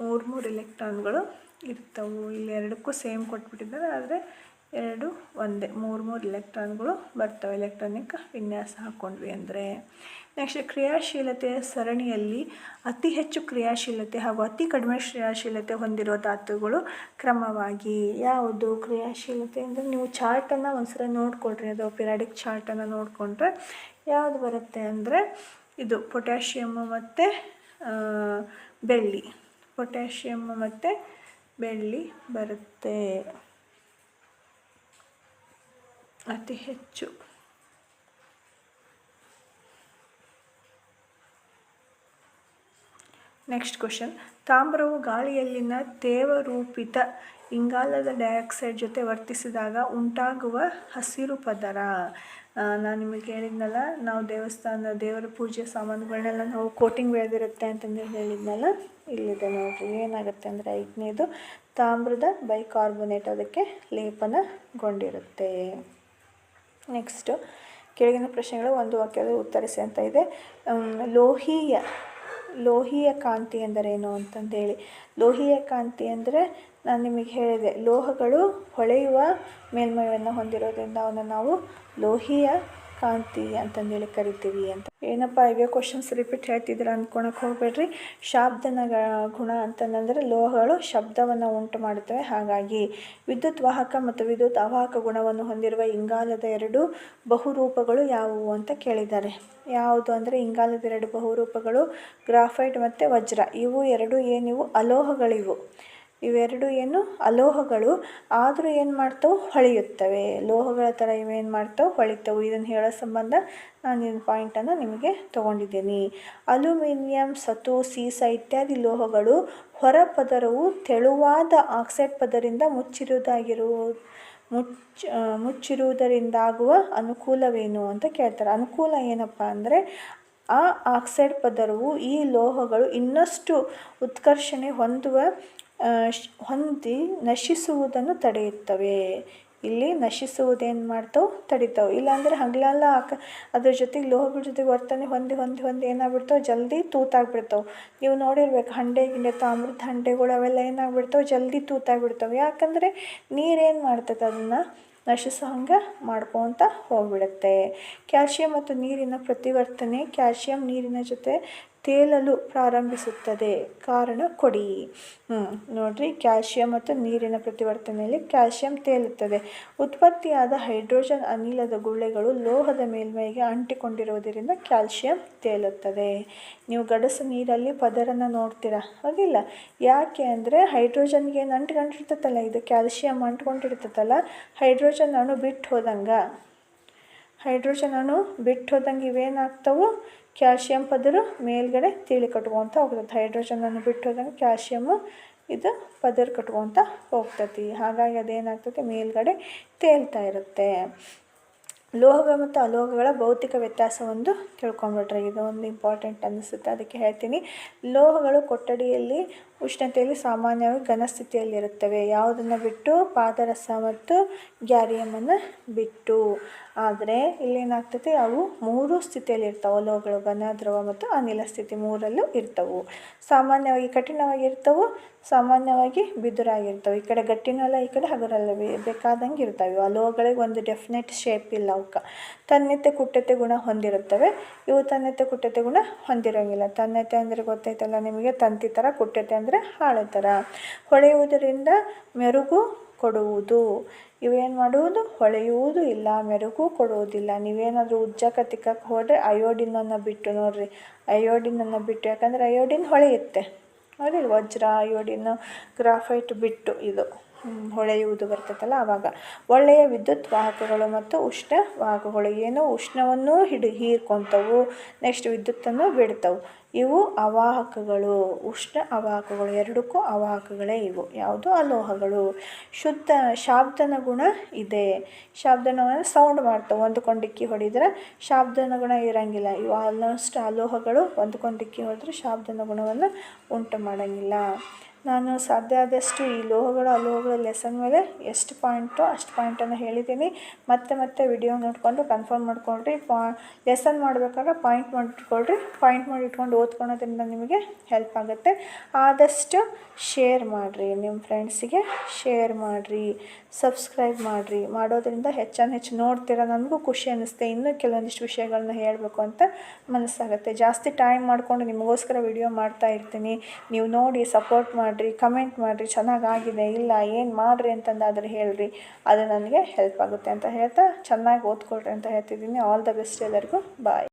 A: ಮೂರು ಮೂರು ಎಲೆಕ್ಟ್ರಾನ್ಗಳು ಇರ್ತವು. ಇಲ್ಲಿ ಎರಡಕ್ಕೂ ಸೇಮ್ ಕೊಟ್ಬಿಟ್ಟಿದ್ದಾರೆ, ಆದರೆ ಎರಡು, ಒಂದೇ, ಮೂರು ಮೂರು ಎಲೆಕ್ಟ್ರಾನ್ಗಳು ಬರ್ತವೆ. ಎಲೆಕ್ಟ್ರಾನಿಕ್ ವಿನ್ಯಾಸ ಹಾಕ್ಕೊಂಡ್ವಿ ಅಂದರೆ ನೆಕ್ಸ್ಟ್ ಕ್ರಿಯಾಶೀಲತೆಯ ಸರಣಿಯಲ್ಲಿ ಅತಿ ಹೆಚ್ಚು ಕ್ರಿಯಾಶೀಲತೆ ಹಾಗೂ ಅತಿ ಕಡಿಮೆ ಕ್ರಿಯಾಶೀಲತೆ ಹೊಂದಿರುವ ಧಾತುಗಳು ಕ್ರಮವಾಗಿ ಯಾವುದು? ಕ್ರಿಯಾಶೀಲತೆ ಅಂದರೆ ನೀವು ಚಾರ್ಟನ್ನು ಒಂದ್ಸಲ ನೋಡಿಕೊಡ್ರಿ ಅದು ಪಿರಾಡಿಕ್ ಚಾರ್ಟನ್ನು ನೋಡಿಕೊಂಡ್ರೆ ಯಾವುದು ಬರುತ್ತೆ ಅಂದರೆ ಇದು ಪೊಟ್ಯಾಷಿಯಮ್ಮು ಮತ್ತು ಬೆಳ್ಳಿ. ಪೊಟ್ಯಾಷಿಯಮ್ ಮತ್ತು ಬೆಳ್ಳಿ ಬರುತ್ತೆ. ಅತಿ ಹೆಚ್ಚು. ನೆಕ್ಸ್ಟ್ ಕ್ವಶನ್ ತಾಮ್ರವು ಗಾಳಿಯಲ್ಲಿನ ತೇವರೂಪಿತ ಇಂಗಾಲದ ಡೈಆಕ್ಸೈಡ್ ಜೊತೆ ವರ್ತಿಸಿದಾಗ ಉಂಟಾಗುವ ಹಸಿರು ಪದರ. ನಾನು ನಿಮಗೆ ಹೇಳಿದ್ನಲ್ಲ, ನಾವು ದೇವಸ್ಥಾನ, ದೇವರ ಪೂಜೆ ಸಾಮಾನುಗಳನ್ನೆಲ್ಲ ನಾವು ಕೋಟಿಂಗ್ ಬೆಳೆದಿರುತ್ತೆ ಅಂತಂದು ಹೇಳಿದ್ನಲ್ಲ, ಇಲ್ಲಿದೆ ನೋಡಿರಿ, ಏನಾಗುತ್ತೆ ಅಂದರೆ ಐದನೇದು ತಾಮ್ರದ ಬೈಕಾರ್ಬೊನೇಟ್ ಅದಕ್ಕೆ ಲೇಪನಗೊಂಡಿರುತ್ತೆ. ನೆಕ್ಸ್ಟು ಕೆಳಗಿನ ಪ್ರಶ್ನೆಗಳು ಒಂದು ವಾಕ್ಯದ ಉತ್ತರಿಸಿ ಅಂತ ಇದೆ ಲೋಹೀಯ ಲೋಹೀಯ ಕಾಂತಿ ಎಂದರೇನು ಅಂತಂದೇಳಿ. ಲೋಹೀಯ ಕಾಂತಿ ಅಂದರೆ ನಾನು ನಿಮಗೆ ಹೇಳಿದೆ, ಲೋಹಗಳು ಹೊಳೆಯುವ ಮೇಲ್ಮೈಯನ್ನು ಹೊಂದಿರೋದ್ರಿಂದ ಅವನ್ನು ನಾವು ಲೋಹೀಯ ಕಾಂತಿ ಅಂತಂದೇಳಿ ಕರಿತೀವಿ ಅಂತ. ಏನಪ್ಪ, ಇವೇ ಕ್ವಶನ್ಸ್ ರಿಪೀಟ್ ಹೇಳ್ತಿದ್ದೀರ ಅಂದ್ಕೊಳಕ್ಕೆ ಹೋಗಬೇಡ್ರಿ. ಶಾಬ್ದನ ಗುಣ ಅಂತಂದರೆ ಲೋಹಗಳು ಶಬ್ದವನ್ನು ಉಂಟು ಮಾಡುತ್ತವೆ. ಹಾಗಾಗಿ ವಿದ್ಯುತ್ ವಾಹಕ ಮತ್ತು ವಿದ್ಯುತ್ ಅವಾಹಕ ಗುಣವನ್ನು ಹೊಂದಿರುವ ಇಂಗಾಲದ ಎರಡು ಬಹುರೂಪಗಳು ಯಾವುವು ಅಂತ ಕೇಳಿದ್ದಾರೆ. ಯಾವುದು ಅಂದರೆ ಇಂಗಾಲದ ಎರಡು ಬಹುರೂಪಗಳು, ಗ್ರಾಫೈಟ್ ಮತ್ತು ವಜ್ರ. ಇವು ಎರಡು ಏನಿವು? ಅಲೋಹಗಳಿವು. ಇವೆರಡು ಏನು? ಅಲೋಹಗಳು. ಆದರೂ ಏನು ಮಾಡ್ತಾವೆ? ಹೊಳೆಯುತ್ತವೆ. ಲೋಹಗಳ ಥರ ಇವೇನು ಮಾಡ್ತಾವೆ? ಹೊಳಿತವೆ. ಇದನ್ನು ಹೇಳೋ ಸಂಬಂಧ ನಾನು ಇದನ್ನು ಪಾಯಿಂಟನ್ನು ನಿಮಗೆ ತೊಗೊಂಡಿದ್ದೀನಿ. ಅಲ್ಯೂಮಿನಿಯಂ ಸತು ಸೀಸ ಇತ್ಯಾದಿ ಲೋಹಗಳು ಹೊರ ಪದರವು ತೆಳುವಾದ ಆಕ್ಸೈಡ್ ಪದರಿಂದ ಮುಚ್ಚಿರುವುದಾಗಿರುವ ಮುಚ್ಚ ಮುಚ್ಚಿರುವುದರಿಂದಾಗುವ ಅನುಕೂಲವೇನು ಅಂತ ಕೇಳ್ತಾರೆ. ಅನುಕೂಲ ಏನಪ್ಪ ಅಂದರೆ ಆ ಆಕ್ಸೈಡ್ ಪದರವು ಈ ಲೋಹಗಳು ಇನ್ನಷ್ಟು ಉತ್ಕರ್ಷಣೆ ಹೊಂದುವ ಹೊಂದಿ ನಶಿಸುವುದನ್ನು ತಡೆಯುತ್ತವೆ. ಇಲ್ಲಿ ನಶಿಸುವುದೇನು ಮಾಡ್ತಾವೆ? ತಡಿತಾವೆ. ಇಲ್ಲಾಂದರೆ ಹಗಲೆಲ್ಲ ಹಾಕ ಅದ್ರ ಜೊತೆಗೆ ಲೋಹಗಳ ಜೊತೆಗೆ ವರ್ತನೆ ಹೊಂದಿ ಹೊಂದಿ ಹೊಂದಿ ಏನಾಗ್ಬಿಡ್ತಾವೆ? ಜಲ್ದಿ ತೂತಾಗ್ಬಿಡ್ತಾವೆ. ನೀವು ನೋಡಿರ್ಬೇಕು, ಹಂಡೆ ಗಿಂಡೆ, ತಾಮ್ರದ ಹಂಡೆಗಳು ಅವೆಲ್ಲ ಏನಾಗ್ಬಿಡ್ತಾವೆ? ಜಲ್ದಿ ತೂತಾಗ್ಬಿಡ್ತಾವೆ. ಯಾಕಂದರೆ ನೀರೇನು ಮಾಡ್ತದೆ ಅದನ್ನು? ನಶಿಸೋ ಹಂಗೆ ಮಾಡ್ಕೊತ ಹೋಗ್ಬಿಡುತ್ತೆ. ಕ್ಯಾಲ್ಶಿಯಂ ಮತ್ತು ನೀರಿನ ಪ್ರತಿವರ್ತನೆ, ಕ್ಯಾಲ್ಶಿಯಂ ನೀರಿನ ಜೊತೆ ತೇಲಲು ಪ್ರಾರಂಭಿಸುತ್ತದೆ. ಕಾರಣ ಕೊಡಿ. ನೋಡಿರಿ. ಕ್ಯಾಲ್ಶಿಯಂ ಮತ್ತು ನೀರಿನ ಪ್ರತಿವರ್ತನೆಯಲ್ಲಿ ಕ್ಯಾಲ್ಶಿಯಂ ತೇಲುತ್ತದೆ. ಉತ್ಪತ್ತಿಯಾದ ಹೈಡ್ರೋಜನ್ ಅನಿಲದ ಗುಳ್ಳೆಗಳು ಲೋಹದ ಮೇಲ್ಮೈಗೆ ಅಂಟಿಕೊಂಡಿರುವುದರಿಂದ ಕ್ಯಾಲ್ಶಿಯಂ ತೇಲುತ್ತದೆ. ನೀವು ಗಡಸು ನೀರಲ್ಲಿ ಪದರನ್ನು ನೋಡ್ತೀರಾ? ಹಾಗಿಲ್ಲ. ಯಾಕೆ ಅಂದರೆ ಹೈಡ್ರೋಜನ್ಗೆ ಏನು ಅಂಟ್ಕೊಂಡಿರ್ತೈತಲ್ಲ ಇದು ಕ್ಯಾಲ್ಶಿಯಂ ಅಂಟ್ಕೊಂಡಿರ್ತೈತಲ್ಲ ಹೈಡ್ರೋಜನ್ ಅಣು ಬಿಟ್ಟು ಹೋದಂಗೆ. ಹೈಡ್ರೋಜನ್ ಅಣು ಬಿಟ್ಟು ಹೋದಂಗೆ ಇವೇನಾಗ್ತವೆ? ಕ್ಯಾಲ್ಶಿಯಂ ಪದರು ಮೇಲ್ಗಡೆ ತಿಳಿ ಕಟ್ಕೊತ ಹೋಗ್ತದೆ. ಹೈಡ್ರೋಜನನ್ನು ಬಿಟ್ಟು ಹೋದಂಗೆ ಕ್ಯಾಲ್ಶಿಯಮ್ಮು ಇದು ಪದರ್ ಕಟ್ಕೊತ ಹೋಗ್ತತಿ ಹಾಗಾಗಿ ಅದೇನಾಗ್ತದೆ? ಮೇಲ್ಗಡೆ ತೇಲ್ತಾ ಇರುತ್ತೆ. ಲೋಹಗಳು ಮತ್ತು ಅಲೋಹಗಳ ಭೌತಿಕ ವ್ಯತ್ಯಾಸ ಒಂದು ತಿಳ್ಕೊಂಬಿಟ್ರೆ ಇದು ಒಂದು ಇಂಪಾರ್ಟೆಂಟ್ ಅನ್ನಿಸುತ್ತೆ. ಅದಕ್ಕೆ ಹೇಳ್ತೀನಿ. ಲೋಹಗಳು ಕೊಠಡಿಯಲ್ಲಿ ಉಷ್ಣತೆಯಲ್ಲಿ ಸಾಮಾನ್ಯವಾಗಿ ಘನ ಸ್ಥಿತಿಯಲ್ಲಿರುತ್ತವೆ ಯಾವುದನ್ನು ಬಿಟ್ಟು? ಪಾದರಸ ಮತ್ತು ಗ್ಯಾರಿಯಮನ್ನು ಬಿಟ್ಟು. ಆದರೆ ಇಲ್ಲೇನಾಗ್ತದೆ ಅವು ಮೂರು ಸ್ಥಿತಿಯಲ್ಲಿ ಇರ್ತಾವೆ. ಲೋಹಗಳು, ಘನ, ದ್ರವ ಮತ್ತು ಅನಿಲ ಸ್ಥಿತಿ ಮೂರಲ್ಲೂ ಇರ್ತವೆ. ಸಾಮಾನ್ಯವಾಗಿ ಕಠಿಣವಾಗಿರ್ತವೆ ಸಾಮಾನ್ಯವಾಗಿ ಬಿದುರಾಗಿರ್ತವೆ. ಈ ಕಡೆ ಗಟ್ಟಿನಲ್ಲ, ಈ ಕಡೆ ಹಗರಲ್ಲ ಬೇಕಾದಂಗೆ ಇರ್ತವೆ. ಆ ಲೋಹಗಳಿಗೆ ಒಂದು ಡೆಫಿನೆಟ್ ಶೇಪ್ ಇಲ್ಲ. ಅವಕ್ಕೆ ತನ್ನತೆ ಕುಟ್ಟತೆ ಗುಣ ಹೊಂದಿರುತ್ತವೆ. ಇವು ತನ್ನತೆ ಕುಟ್ಟತೆ ಗುಣ ಹೊಂದಿರೋಂಗಿಲ್ಲ. ತನ್ನತೆ ಅಂದರೆ ಗೊತ್ತೈತಲ್ಲ ನಿಮಗೆ? ತಂತಿ ಥರ ಕುಟ್ಟತೆ ಅಂದರೆ ಹಾಳೆ ಥರ ಹೊಳೆಯುವುದರಿಂದ ಮೆರುಗು ಕೊಡುವುದು. ಇವೇನು ಮಾಡುವುದು? ಹೊಳೆಯುವುದು ಇಲ್ಲ, ಮೆರುಗು ಕೊಡುವುದಿಲ್ಲ. ನೀವೇನಾದರೂ ಉಜ್ಜಕ್ಕೆ ತಿಕ್ಕಕ್ಕೆ ಹೋದರೆ ಅಯೋಡಿನನ್ನು ಬಿಟ್ಟು ನೋಡಿರಿ. ಅಯೋಡಿನನ್ನು ಬಿಟ್ಟು, ಯಾಕಂದರೆ ಅಯೋಡಿನ್ ಹೊಳೆಯುತ್ತೆ. ಹೌದಿಲ್ಲ ವಜ್ರ, ಅಯೋಡಿನ್, ಗ್ರಾಫೈಟ್ ಬಿಟ್ಟು ಇದು ಹೊಳೆಯುವುದು ಬರ್ತೈತಲ್ಲ ಆವಾಗ ಒಳ್ಳೆಯ ವಿದ್ಯುತ್ ವಾಹಕಗಳು ಮತ್ತು ಉಷ್ಣ ವಾಹಕಗಳು. ಏನು ಉಷ್ಣವನ್ನು ಹಿಡಿ ಹೀರ್ಕೊತವು. ನೆಕ್ಸ್ಟ್ ವಿದ್ಯುತ್ತನ್ನು ಬಿಡ್ತವೆ. ಇವು ಅವಾಹಕಗಳು, ಉಷ್ಣ ಅವಾಹಕಗಳು, ಎರಡಕ್ಕೂ ಅವಾಹಕಗಳೇ ಇವು. ಯಾವುದು ಅಲೋಹಗಳು. ಶುದ್ಧ ಶಾಬ್ದನ ಗುಣ ಇದೆ. ಶಾಬ್ದನ ಸೌಂಡ್ ಮಾಡ್ತವೆ. ಹೊಂದ್ಕೊಂಡಿಕ್ಕಿ ಡಿಕ್ಕಿ ಹೊಡಿದ್ರೆ ಶಾಬ್ದನ ಗುಣ ಇರಂಗಿಲ್ಲ. ಇವು ಆಲ್ಮೋಸ್ಟ್ ಅಲೋಹಗಳು. ಹೊಂದ್ಕೊಂಡಿಕ್ಕಿ ಡಿಕ್ಕಿ ಹೊಡೆದ್ರೆ ಶಾಬ್ದನ ಗುಣವನ್ನು ಉಂಟು ಮಾಡೋಂಗಿಲ್ಲ. ನಾನು ಸಾಧ್ಯ ಆದಷ್ಟು ಈ ಲೋಹಗಳು ಅಲೋಹಗಳ ಲೆಸನ್ ಮೇಲೆ ಎಷ್ಟು ಪಾಯಿಂಟು ಅಷ್ಟು ಪಾಯಿಂಟನ್ನು ಹೇಳಿದ್ದೀನಿ. ಮತ್ತೆ ಮತ್ತೆ ವಿಡಿಯೋ ನೋಡಿಕೊಂಡು ಕನ್ಫರ್ಮ್ ಮಾಡ್ಕೊಳ್ರಿ. ಪಾ ಲೆಸನ್ ಮಾಡಬೇಕಾದ್ರೆ ಪಾಯಿಂಟ್ ಮಾಡಿಟ್ಕೊಳ್ರಿ. ಪಾಯಿಂಟ್ ಮಾಡಿ ಇಟ್ಕೊಂಡು ಓದ್ಕೊಳೋದ್ರಿಂದ ನಿಮಗೆ ಹೆಲ್ಪ್ ಆಗುತ್ತೆ. ಆದಷ್ಟು ಶೇರ್ ಮಾಡಿರಿ ನಿಮ್ಮ ಫ್ರೆಂಡ್ಸಿಗೆ ಶೇರ್ ಮಾಡಿರಿ. ಸಬ್ಸ್ಕ್ರೈಬ್ ಮಾಡಿರಿ. ಮಾಡೋದ್ರಿಂದ ಹೆಚ್ಚಾನು ಹೆಚ್ಚು ನೋಡ್ತೀರ ನನಗೂ ಖುಷಿ ಅನ್ನಿಸ್ತೆ. ಇನ್ನೂ ಕೆಲವೊಂದಿಷ್ಟು ವಿಷಯಗಳನ್ನ ಹೇಳಬೇಕು ಅಂತ ಮನಸ್ಸಾಗುತ್ತೆ. ಜಾಸ್ತಿ ಟೈಮ್ ಮಾಡಿಕೊಂಡು ನಿಮಗೋಸ್ಕರ ವಿಡಿಯೋ ಮಾಡ್ತಾ ಇರ್ತೀನಿ. ನೀವು ನೋಡಿ ಸಪೋರ್ಟ್ ಮಾಡಿರಿ ಕಮೆಂಟ್ ಮಾಡಿರಿ ಚೆನ್ನಾಗಾಗಿದೆ ಇಲ್ಲ, ಏನು ಮಾಡಿರಿ ಅಂತಂದಾದರೆ ಹೇಳಿರಿ. ಅದು ನನಗೆ ಹೆಲ್ಪ್ ಆಗುತ್ತೆ ಅಂತ ಹೇಳ್ತಾ ಚೆನ್ನಾಗಿ ಓದ್ಕೊಳ್ರಿ ಅಂತ ಹೇಳ್ತಿದ್ದೀನಿ. ಆಲ್ ದ ಬೆಸ್ಟ್ ಎಲ್ಲರಿಗೂ. ಬಾಯ್